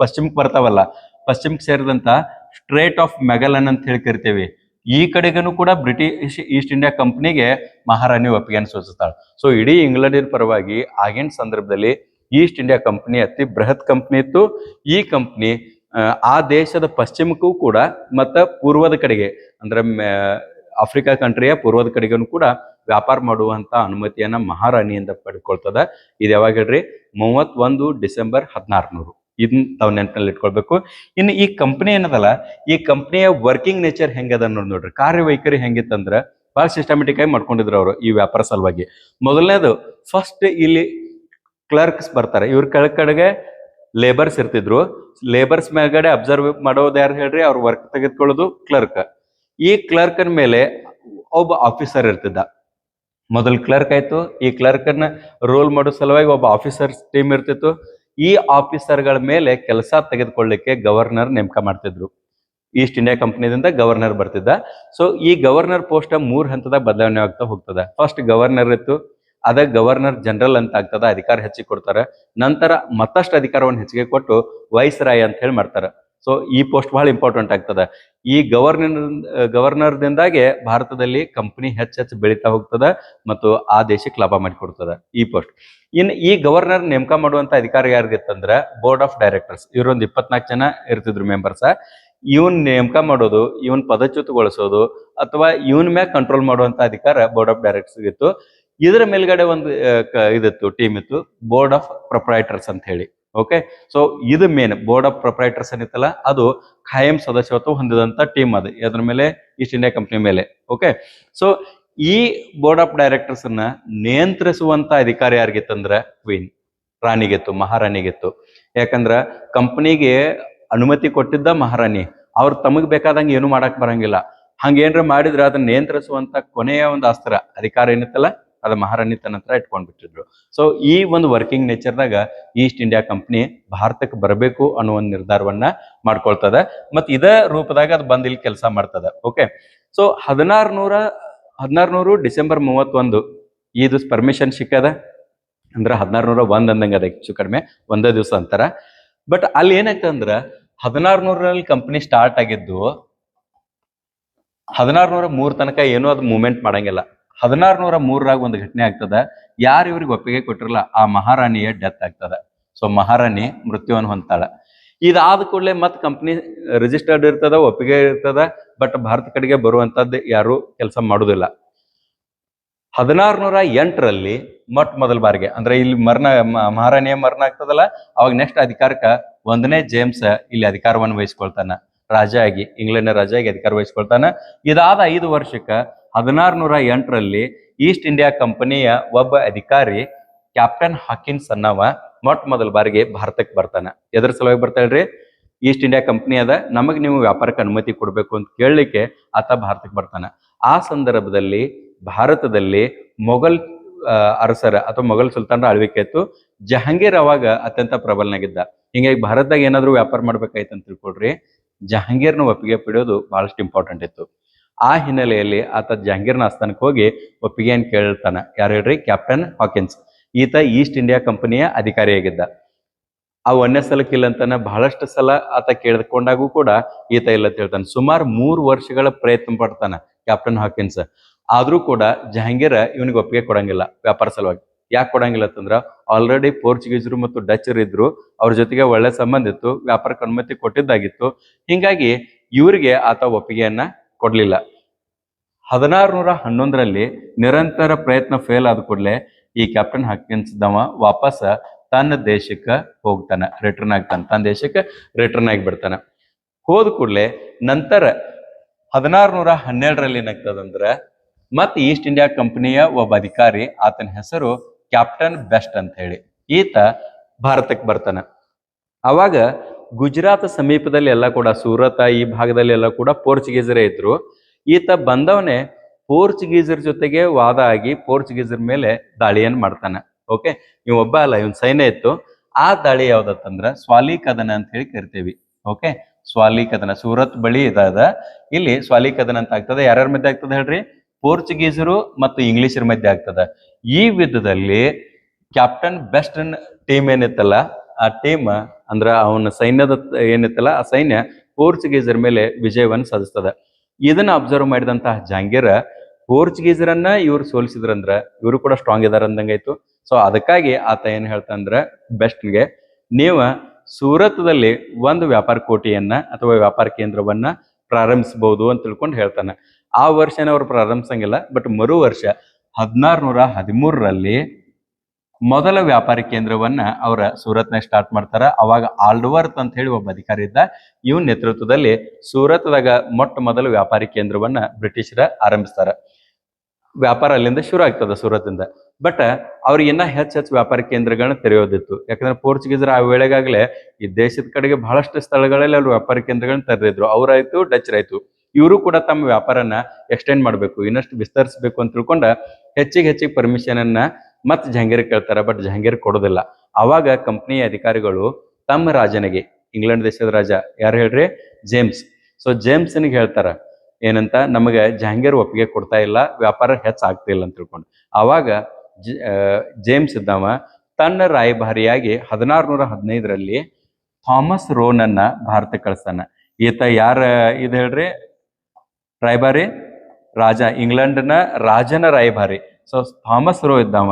ಪಶ್ಚಿಮಕ್ಕೆ ಬರ್ತಾವಲ್ಲ. ಪಶ್ಚಿಮಕ್ಕೆ ಸೇರಿದಂತ ಸ್ಟ್ರೇಟ್ ಆಫ್ ಮೆಗಲನ್ ಅಂತ ಹೇಳಿ ಕರಿತೇವೆ ಈ ಕಡೆಗೂ ಕೂಡ ಬ್ರಿಟಿಷ್ ಈಸ್ಟ್ ಇಂಡಿಯಾ ಕಂಪನಿಗೆ ಮಹಾರಾಣಿ ಒಪ್ಪಿಗೆಯನ್ನು ಸೂಚಿಸ್ತಾಳೆ. ಸೊ ಇಡೀ ಇಂಗ್ಲೆಂಡಿನ ಪರವಾಗಿ ಆಗಿನ ಸಂದರ್ಭದಲ್ಲಿ ಈಸ್ಟ್ ಇಂಡಿಯಾ ಕಂಪನಿ ಅತಿ ಬೃಹತ್ ಕಂಪನಿ ಇತ್ತು. ಈ ಕಂಪನಿ ಆ ದೇಶದ ಪಶ್ಚಿಮಕ್ಕೂ ಕೂಡ ಮತ್ತ ಪೂರ್ವದ ಕಡೆಗೆ, ಅಂದ್ರೆ ಆಫ್ರಿಕಾ ಕಂಟ್ರಿಯ ಪೂರ್ವದ ಕಡೆಗೂ ಕೂಡ ವ್ಯಾಪಾರ ಮಾಡುವಂತ ಅನುಮತಿಯನ್ನ ಮಹಾರಾಣಿಯಿಂದ ಪಡ್ಕೊಳ್ತದ. ಇದು ಯಾವಾಗ ಹೇಳ್ರಿ? ಮೂವತ್ತೊಂದು ಡಿಸೆಂಬರ್ ಹದಿನಾರುನೂರು. ಇದನ್ನ ತಾವು ನೆನಪಿನಲ್ಲಿ ಇಟ್ಕೊಳ್ಬೇಕು. ಇನ್ನು ಈ ಕಂಪನಿ ಏನದಲ್ಲ, ಈ ಕಂಪನಿಯ ವರ್ಕಿಂಗ್ ನೇಚರ್ ಹೆಂಗದ ನೋಡಿ ನೋಡ್ರಿ. ಕಾರ್ಯವೈಖರಿ ಹೆಂಗಿತ್ತಂದ್ರೆ ಬಹಳ ಸಿಸ್ಟಮೆಟಿಕ್ ಆಗಿ ಮಾಡ್ಕೊಂಡಿದ್ರು ಅವರು ಈ ವ್ಯಾಪಾರ ಸಲುವಾಗಿ. ಮೊದಲನೇದು ಫಸ್ಟ್ ಇಲ್ಲಿ ಕ್ಲರ್ಕ್ಸ್ ಬರ್ತಾರೆ. ಇವ್ರ ಕೆಳ ಕಡೆಗೆ ಲೇಬರ್ಸ್ ಇರ್ತಿದ್ರು. ಲೇಬರ್ಸ್ ಮೇಲ್ಗಡೆ ಅಬ್ಸರ್ವ್ ಮಾಡೋದು ಯಾರು ಹೇಳ್ರಿ? ಅವ್ರ ವರ್ಕ್ ತೆಗೆದುಕೊಳ್ಳೋದು ಕ್ಲರ್ಕ್ ಈ ಕ್ಲರ್ಕನ್ ಮೇಲೆ ಒಬ್ಬ ಆಫೀಸರ್ ಇರ್ತಿದ್ದ. ಮೊದಲು ಕ್ಲರ್ಕ್ ಆಯ್ತು. ಈ ಕ್ಲರ್ಕನ್ನ ರೋಲ್ ಮಾಡೋ ಸಲುವಾಗಿ ಒಬ್ಬ ಆಫೀಸರ್ ಟೀಮ್ ಇರ್ತಿತ್ತು. ಈ ಆಫೀಸರ್ಗಳ ಮೇಲೆ ಕೆಲಸ ತೆಗೆದುಕೊಳ್ಳಿಕ್ಕೆ ಗವರ್ನರ್ ನೇಮಕ ಮಾಡ್ತಿದ್ರು. ಈಸ್ಟ್ ಇಂಡಿಯಾ ಕಂಪನಿದಿಂದ ಗವರ್ನರ್ ಬರ್ತಿದ್ದ. ಸೊ ಈ ಗವರ್ನರ್ ಪೋಸ್ಟ್ ಮೂರ್ ಹಂತದ ಬದಲಾವಣೆ ಆಗ್ತಾ ಹೋಗ್ತದೆ. ಫಸ್ಟ್ ಗವರ್ನರ್ ಇತ್ತು. ಅದ ಗವರ್ನರ್ ಜನರಲ್ ಅಂತ ಆಗ್ತದ. ಅಧಿಕಾರ ಹೆಚ್ಚಿಗೆ ಕೊಡ್ತಾರೆ. ನಂತರ ಮತ್ತಷ್ಟು ಅಧಿಕಾರವನ್ನು ಹೆಚ್ಚಿಗೆ ಕೊಟ್ಟು ವೈಸ್ ರಾಯ್ ಅಂತ ಹೇಳಿ ಮಾಡ್ತಾರ. ಸೊ ಈ ಪೋಸ್ಟ್ ಬಹಳ ಇಂಪಾರ್ಟೆಂಟ್ ಆಗ್ತದೆ. ಈ ಗವರ್ನರ್ ಗವರ್ನರ್ದಿಂದಾಗೆ ಭಾರತದಲ್ಲಿ ಕಂಪನಿ ಹೆಚ್ಚು ಬೆಳೀತಾ ಹೋಗ್ತದೆ ಮತ್ತು ಆ ದೇಶಕ್ಕೆ ಲಾಭ ಮಾಡಿಕೊಡ್ತದೆ ಈ ಪೋಸ್ಟ್ ಇನ್ ಈ ಗವರ್ನರ್ ನೇಮಕ ಮಾಡುವಂತ ಅಧಿಕಾರ ಯಾರಿಗಿತ್ತಂದ್ರೆ ಬೋರ್ಡ್ ಆಫ್ ಡೈರೆಕ್ಟರ್ಸ್ ಇವರೊಂದು ಇಪ್ಪತ್ನಾಲ್ಕು ಜನ ಇರ್ತಿದ್ರು ಮೆಂಬರ್ಸ್ ಇವನ್ ನೇಮಕ ಮಾಡೋದು, ಇವನ್ ಪದಚ್ಯುತಗೊಳಿಸೋದು ಅಥವಾ ಇವನ್ ಮ್ಯಾಗ ಕಂಟ್ರೋಲ್ ಮಾಡುವಂತ ಅಧಿಕಾರ ಬೋರ್ಡ್ ಆಫ್ ಡೈರೆಕ್ಟರ್ಸ್ ಇತ್ತು ಇದರ ಮೇಲ್ಗಡೆ ಒಂದು ಇದಿತ್ತು ಟೀಮ್ ಇತ್ತು ಬೋರ್ಡ್ ಆಫ್ ಪ್ರೊಪ್ರೈಟರ್ಸ್ ಅಂತ ಹೇಳಿ. ಓಕೆ ಸೊ ಇದು ಮೇನ್ ಬೋರ್ಡ್ ಆಫ್ ಪ್ರೊಪ್ರೈಟರ್ಸ್ ಏನಿತ್ತಲ್ಲ, ಅದು ಖಾಯಂ ಸದಸ್ಯತ್ವ ಹೊಂದಿದಂತ ಟೀಮ್ ಅದು. ಅದ್ರ ಮೇಲೆ ಈಸ್ಟ್ ಇಂಡಿಯಾ ಕಂಪ್ನಿ ಮೇಲೆ. ಓಕೆ ಸೊ ಈ ಬೋರ್ಡ್ ಆಫ್ ಡೈರೆಕ್ಟರ್ಸ್ ಅನ್ನ ನಿಯಂತ್ರಿಸುವಂತ ಅಧಿಕಾರ ಯಾರಿಗಿತ್ತಂದ್ರ ಕ್ವೀನ್ ರಾಣಿಗಿತ್ತು, ಮಹಾರಾಣಿಗಿತ್ತು. ಯಾಕಂದ್ರ ಕಂಪ್ನಿಗೆ ಅನುಮತಿ ಕೊಟ್ಟಿದ್ದ ಮಹಾರಾಣಿ. ಅವ್ರು ತಮಗ್ ಬೇಕಾದಂಗೆ ಏನು ಮಾಡಕ್ ಬರಂಗಿಲ್ಲ. ಹಂಗೇನ್ರ ಮಾಡಿದ್ರೆ ಅದನ್ನ ನಿಯಂತ್ರಿಸುವಂತ ಕೊನೆಯ ಒಂದು ಅಸ್ತ್ರ ಅಧಿಕಾರ ಏನಿತ್ತಲ್ಲ ಅದ ಮಹಾರಾಣಿ ತನ್ನ ಹತ್ರ ಇಟ್ಕೊಂಡು ಬಿಟ್ಟಿದ್ರು ಸೊ ಈ ಒಂದು ವರ್ಕಿಂಗ್ ನೇಚರ್ದಾಗ ಈಸ್ಟ್ ಇಂಡಿಯಾ ಕಂಪ್ನಿ ಭಾರತಕ್ಕೆ ಬರಬೇಕು ಅನ್ನೋ ಒಂದು ನಿರ್ಧಾರವನ್ನ ಮಾಡ್ಕೊಳ್ತದ. ಮತ್ತೆ ಇದ ರೂಪದಾಗ ಅದು ಬಂದ್ ಇಲ್ಲಿ ಕೆಲಸ ಮಾಡ್ತದ. ಓಕೆ ಸೊ ಹದಿನಾರು ನೂರ ಹದಿನಾರು ನೂರು ಡಿಸೆಂಬರ್ ಮೂವತ್ತೊಂದು ಇದು ಪರ್ಮಿಷನ್ ಸಿಕ್ಕದ. ಅಂದ್ರೆ ಹದಿನಾರು ನೂರ ಒಂದ್ ಅಂದಂಗ ಅದ ಹೆಚ್ಚು ಕಡಿಮೆ, ಒಂದೇ ದಿವಸ ಅಂತಾರ. ಬಟ್ ಅಲ್ಲಿ ಏನಾಯ್ತು ಅಂದ್ರ ಹದಿನಾರು ನೂರಲ್ಲಿ ಕಂಪನಿ ಸ್ಟಾರ್ಟ್ ಆಗಿದ್ದು ಹದಿನಾರು ನೂರ ಮೂರ್ ತನಕ ಏನೂ ಅದು ಮೂವ್ಮೆಂಟ್ ಮಾಡಂಗಿಲ್ಲ. ಹದಿನಾರು ನೂರ ಮೂರರಾಗ ಒಂದು ಘಟನೆ ಆಗ್ತದ. ಯಾರು ಇವ್ರಿಗೆ ಒಪ್ಪಿಗೆ ಕೊಟ್ಟಿರಲ್ಲ, ಆ ಮಹಾರಾಣಿಯ ಡೆತ್ ಆಗ್ತದ. ಸೊ ಮಹಾರಾಣಿ ಮೃತ್ಯುವನ್ನು ಹೊಂತಾಳ ಇದಾದ ಕೂಡಲೇ ಮತ್ತೆ ಕಂಪ್ನಿ ರಿಜಿಸ್ಟರ್ಡ್ ಇರ್ತದ, ಒಪ್ಪಿಗೆ ಇರ್ತದ ಬಟ್ ಭಾರತ ಕಡೆಗೆ ಬರುವಂತದ್ದು ಯಾರು ಕೆಲಸ ಮಾಡುದಿಲ್ಲ. ಹದಿನಾರು ನೂರ ಎಂಟರಲ್ಲಿ ಮೊಟ್ಟ ಮೊದಲ ಬಾರಿಗೆ, ಅಂದ್ರೆ ಇಲ್ಲಿ ಮರಣ ಮಹಾರಾಣಿಯ ಮರಣ ಆಗ್ತದಲ್ಲ, ಅವಾಗ ನೆಕ್ಸ್ಟ್ ಅಧಿಕಾರಕ್ಕ ಒಂದನೇ ಜೇಮ್ಸ್ ಇಲ್ಲಿ ಅಧಿಕಾರವನ್ನು ವಹಿಸ್ಕೊಳ್ತಾನ. ರಾಜ ಆಗಿ ಇಂಗ್ಲೆಂಡ್ ರಾಜ ಆಗಿ ಅಧಿಕಾರ ವಹಿಸ್ಕೊಳ್ತಾನ. ಇದಾದ ಐದು ವರ್ಷಕ್ಕ ಹದಿನಾರು ನೂರ ಎಂಟರಲ್ಲಿ ಈಸ್ಟ್ ಇಂಡಿಯಾ ಕಂಪನಿಯ ಒಬ್ಬ ಅಧಿಕಾರಿ ಕ್ಯಾಪ್ಟನ್ ಹಾಕಿನ್ಸ್ ಅನ್ನವ ಮೊಟ್ಟ ಮೊದಲ ಬಾರಿಗೆ ಭಾರತಕ್ಕೆ ಬರ್ತಾನೆ. ಎದ್ರ ಸಲುವಾಗಿ ಬರ್ತಾ ಹೇಳ್ರಿ ಈಸ್ಟ್ ಇಂಡಿಯಾ ಕಂಪನಿ ಅದ ನಮಗೆ ನೀವು ವ್ಯಾಪಾರಕ್ಕೆ ಅನುಮತಿ ಕೊಡಬೇಕು ಅಂತ ಕೇಳಲಿಕ್ಕೆ ಆತ ಭಾರತಕ್ಕೆ ಬರ್ತಾನೆ. ಆ ಸಂದರ್ಭದಲ್ಲಿ ಭಾರತದಲ್ಲಿ ಮೊಘಲ್ ಅರಸರ ಅಥವಾ ಮೊಘಲ್ ಸುಲ್ತಾನರ ಆಳ್ವಿಕೆ ಇತ್ತು. ಜಹಾಂಗೀರ್ ಅವಾಗ ಅತ್ಯಂತ ಪ್ರಬಲನಾಗಿದ್ದ. ಹಿಂಗಾಗಿ ಭಾರತದಾಗ ಏನಾದರೂ ವ್ಯಾಪಾರ ಮಾಡ್ಬೇಕಾಯ್ತು ಅಂತ ತಿಳ್ಕೊಳ್ರಿ, ಜಹಾಂಗೀರ್ನ ಒಪ್ಪಿಗೆ ಪಡೆಯೋದು ಬಹಳಷ್ಟು ಇಂಪಾರ್ಟೆಂಟ್ ಇತ್ತು. ಆ ಹಿನ್ನೆಲೆಯಲ್ಲಿ ಆತ ಜಹಾಂಗೀರ್ನ ಆಸ್ಥಾನಕ್ಕೆ ಹೋಗಿ ಒಪ್ಪಿಗೆಯನ್ನು ಕೇಳ್ತಾನೆ. ಯಾರು ಹೇಳ್ರಿ? Captain Hawkins. ಈತ ಈಸ್ಟ್ ಇಂಡಿಯಾ ಕಂಪನಿಯ ಅಧಿಕಾರಿಯಾಗಿದ್ದ. ಆ ಒಂದೇ ಸಲಕ್ಕೆ ಇಲ್ಲ ಅಂತಾನೆ ಬಹಳಷ್ಟು ಸಲ ಆತ ಕೇಳಿದ್ಕೊಂಡಾಗೂ ಕೂಡ ಈತ ಇಲ್ಲ ಅಂತ ಹೇಳ್ತಾನೆ. ಸುಮಾರು ಮೂರು ವರ್ಷಗಳ ಪ್ರಯತ್ನ ಪಡ್ತಾನೆ ಕ್ಯಾಪ್ಟನ್ ಹಾಕಿನ್ಸ್. ಆದರೂ ಕೂಡ ಜಹಾಂಗೀರ್ ಇವನಿಗೆ ಒಪ್ಪಿಗೆ ಕೊಡಂಗಿಲ್ಲ ವ್ಯಾಪಾರ ಸಲುವಾಗಿ. ಯಾಕೆ ಕೊಡಂಗಿಲ್ಲ ಅಂತಂದ್ರ ಆಲ್ರೆಡಿ ಪೋರ್ಚುಗೀಸರು ಮತ್ತು ಡಚ್ಚರು ಇದ್ರು, ಅವ್ರ ಜೊತೆಗೆ ಒಳ್ಳೆ ಸಂಬಂಧ ಇತ್ತು ವ್ಯಾಪಾರಕ್ಕೆ ಅನುಮತಿ ಕೊಟ್ಟಿದ್ದಾಗಿತ್ತು. ಹಿಂಗಾಗಿ ಇವರಿಗೆ ಆತ ಒಪ್ಪಿಗೆಯನ್ನ ಕೊಡ್ಲಿಲ್ಲ. ಹದಿನಾರು ನೂರ ಹನ್ನೊಂದರಲ್ಲಿ ನಿರಂತರ ಪ್ರಯತ್ನ ಫೇಲ್ ಆದ ಕೂಡಲೇ ಈ ಕ್ಯಾಪ್ಟನ್ ಹಾಕಿನ್ಸ್ ದವ ವಾಪಸ್ ತನ್ನ ದೇಶಕ್ಕೆ ಹೋಗ್ತಾನೆ ರಿಟರ್ನ್ ಆಗ್ತಾನೆ. ತನ್ನ ದೇಶಕ್ಕೆ ರಿಟರ್ನ್ ಆಗಿಬಿಡ್ತಾನೆ ಹೋದ ಕೂಡಲೇ ನಂತರ ಹದಿನಾರು ನೂರ ಹನ್ನೆರಡರಲ್ಲಿ ಏನಾಗ್ತದಂದ್ರೆ ಮತ್ತೆ ಈಸ್ಟ್ ಇಂಡಿಯಾ ಕಂಪನಿಯ ಒಬ್ಬ ಅಧಿಕಾರಿ ಆತನ ಹೆಸರು ಕ್ಯಾಪ್ಟನ್ ಬೆಸ್ಟ್ ಅಂತ ಹೇಳಿ. ಈತ ಭಾರತಕ್ಕೆ ಬರ್ತಾನೆ. ಅವಾಗ ಗುಜರಾತ್ ಸಮೀಪದಲ್ಲಿ ಎಲ್ಲ ಕೂಡ, ಸೂರತ್ ಈ ಭಾಗದಲ್ಲಿ ಎಲ್ಲ ಕೂಡ ಪೋರ್ಚುಗೀಸರೇ ಇದ್ರು. ಈತ ಬಂದವನೇ ಪೋರ್ಚುಗೀಸರ ಜೊತೆಗೆ ವಾದ ಆಗಿ ಪೋರ್ಚುಗೀಸರ ಮೇಲೆ ದಾಳಿಯನ್ನು ಮಾಡ್ತಾನೆ. ಓಕೆ? ಒಬ್ಬ ಅಲ್ಲ, ಇವನ್ ಸೈನ್ಯ ಇತ್ತು. ಆ ದಾಳಿ ಯಾವ್ದತ್ತಂದ್ರ ಸ್ವಾಲಿ ಕದನ ಅಂತ ಹೇಳಿ ಕರಿತೇವಿ. ಓಕೆ? ಸ್ವಾಲಿ ಕದನ, ಸೂರತ್ ಬಳಿ ಇದಾದ. ಇಲ್ಲಿ ಸ್ವಾಲಿ ಕದನ ಅಂತ ಆಗ್ತದೆ. ಯಾರ್ಯಾರ ಮಧ್ಯೆ ಆಗ್ತದೆ ಹೇಳ್ರಿ? ಪೋರ್ಚುಗೀಸರು ಮತ್ತು ಇಂಗ್ಲಿಷರ ಮಧ್ಯೆ ಆಗ್ತದ. ಈ ಯುದ್ಧದಲ್ಲಿ ಕ್ಯಾಪ್ಟನ್ ಬೆಸ್ಟ್ ಟೀಮ್ ಏನಿತ್ತಲ್ಲ, ಆ ಟೀಮ್ ಅಂದ್ರ ಅವನ ಸೈನ್ಯದ ಏನಿತ್ತಲ್ಲ, ಆ ಸೈನ್ಯ ಪೋರ್ಚುಗೀಸರ ಮೇಲೆ ವಿಜಯವನ್ನು ಸಾಧಿಸ್ತದೆ. ಇದನ್ನ ಅಬ್ಸರ್ವ್ ಮಾಡಿದಂತಹ ಜಹಾಂಗೀರ್, ಪೋರ್ಚುಗೀಸರನ್ನ ಇವ್ರು ಸೋಲಿಸಿದ್ರಂದ್ರ ಇವರು ಕೂಡ ಸ್ಟ್ರಾಂಗ್ ಇದಾರ ಅಂದಂಗಾಯ್ತು ಸೊ ಅದಕ್ಕಾಗಿ ಆತ ಏನ್ ಹೇಳ್ತಂದ್ರ ಬೆಸ್ಟ್ಗೆ ನೀವು ಸೂರತ್ದಲ್ಲಿ ಒಂದು ವ್ಯಾಪಾರ ಕೋಟಿಯನ್ನ ಅಥವಾ ವ್ಯಾಪಾರ ಕೇಂದ್ರವನ್ನ ಪ್ರಾರಂಭಿಸಬಹುದು ಅಂತ ತಿಳ್ಕೊಂಡು ಹೇಳ್ತಾನೆ. ಆ ವರ್ಷನ ಅವ್ರು ಪ್ರಾರಂಭಿಸಂಗಿಲ್ಲ ಬಟ್ ಮರು ವರ್ಷ ಹದಿನಾರು ನೂರ ಹದಿಮೂರರಲ್ಲಿ ಮೊದಲ ವ್ಯಾಪಾರಿ ಕೇಂದ್ರವನ್ನ ಅವರ ಸೂರತ್ನ ಸ್ಟಾರ್ಟ್ ಮಾಡ್ತಾರ. ಅವಾಗ ಆಲ್ಡ್ವರ್ತ್ ಅಂತ ಹೇಳಿ ಒಬ್ಬ ಅಧಿಕಾರಿ ಇದ್ದ. ಇವನ್ ನೇತೃತ್ವದಲ್ಲಿ ಸೂರತ್ದಾಗ ಮೊಟ್ಟ ಮೊದಲ ವ್ಯಾಪಾರಿ ಕೇಂದ್ರವನ್ನ ಬ್ರಿಟಿಷರ ಆರಂಭಿಸ್ತಾರ. ವ್ಯಾಪಾರ ಅಲ್ಲಿಂದ ಶುರು ಆಗ್ತದ ಸೂರತ್ದಿಂದ ಬಟ್ ಅವ್ರಿಗೆ ಇನ್ನ ಹೆಚ್ಚು ಹೆಚ್ಚು ವ್ಯಾಪಾರ ಕೇಂದ್ರಗಳನ್ನ ತೆರೆಯೋದಿತ್ತು. ಯಾಕಂದ್ರೆ ಪೋರ್ಚುಗೀಸರು ಆ ವೇಳೆಗಾಗಲೇ ಈ ದೇಶದ ಕಡೆಗೆ ಬಹಳಷ್ಟು ಸ್ಥಳಗಳಲ್ಲಿ ಅವ್ರು ವ್ಯಾಪಾರ ಕೇಂದ್ರಗಳನ್ನ ತೆರೆದಿದ್ರು. ಅವರಾಯ್ತು ಡಚ್ ಆಯ್ತು. ಇವರು ಕೂಡ ತಮ್ಮ ವ್ಯಾಪಾರನ ಎಕ್ಸ್ಟೆಂಡ್ ಮಾಡಬೇಕು, ಇನ್ನಷ್ಟು ವಿಸ್ತರಿಸಬೇಕು ಅಂತ ತಿಳ್ಕೊಂಡ ಹೆಚ್ಚಿಗೆ ಹೆಚ್ಚಿಗೆ ಪರ್ಮಿಷನ್ ಅನ್ನ ಮತ್ತೆ ಜಹಾಂಗೀರ್ ಕೇಳ್ತಾರೆ ಬಟ್ ಜಹಾಂಗೀರ್ ಕೊಡೋದಿಲ್ಲ. ಅವಾಗ ಕಂಪ್ನಿಯ ಅಧಿಕಾರಿಗಳು ತಮ್ಮ ರಾಜನಿಗೆ ಇಂಗ್ಲೆಂಡ್ ದೇಶದ ರಾಜ, ಯಾರು ಹೇಳ್ರಿ? ಜೇಮ್ಸ್ ಸೊ ಜೇಮ್ಸ್ನಿಗೆ ಹೇಳ್ತಾರ, ಏನಂತ, ನಮಗೆ ಜಹಂಗೀರ್ ಒಪ್ಪಿಗೆ ಕೊಡ್ತಾ ಇಲ್ಲ, ವ್ಯಾಪಾರ ಹೆಚ್ಚು ಆಗ್ತಿಲ್ಲ ಅಂತ ತಿಳ್ಕೊಂಡು. ಅವಾಗ, ಜ- ಜೇಮ್ಸ್ ಇದ್ದಾವ, ತನ್ನ ರಾಯಭಾರಿಯಾಗಿ ಹದಿನಾರು ನೂರ ಹದಿನೈದರಲ್ಲಿ ಥಾಮಸ್ ರೋನನ್ನ ಭಾರತಕ್ಕೆ ಕಳಿಸ್ತಾನ. ಈತ ಯಾರ, ಇದು ಹೇಳ್ರಿ? ರಾಯಭಾರಿ? ರಾಜ ಇಂಗ್ಲೆಂಡ್ನ ರಾಜನ ರಾಯಭಾರಿ. ಸೊ ಥಾಮಸ್ ರೋ ಇದ್ದವ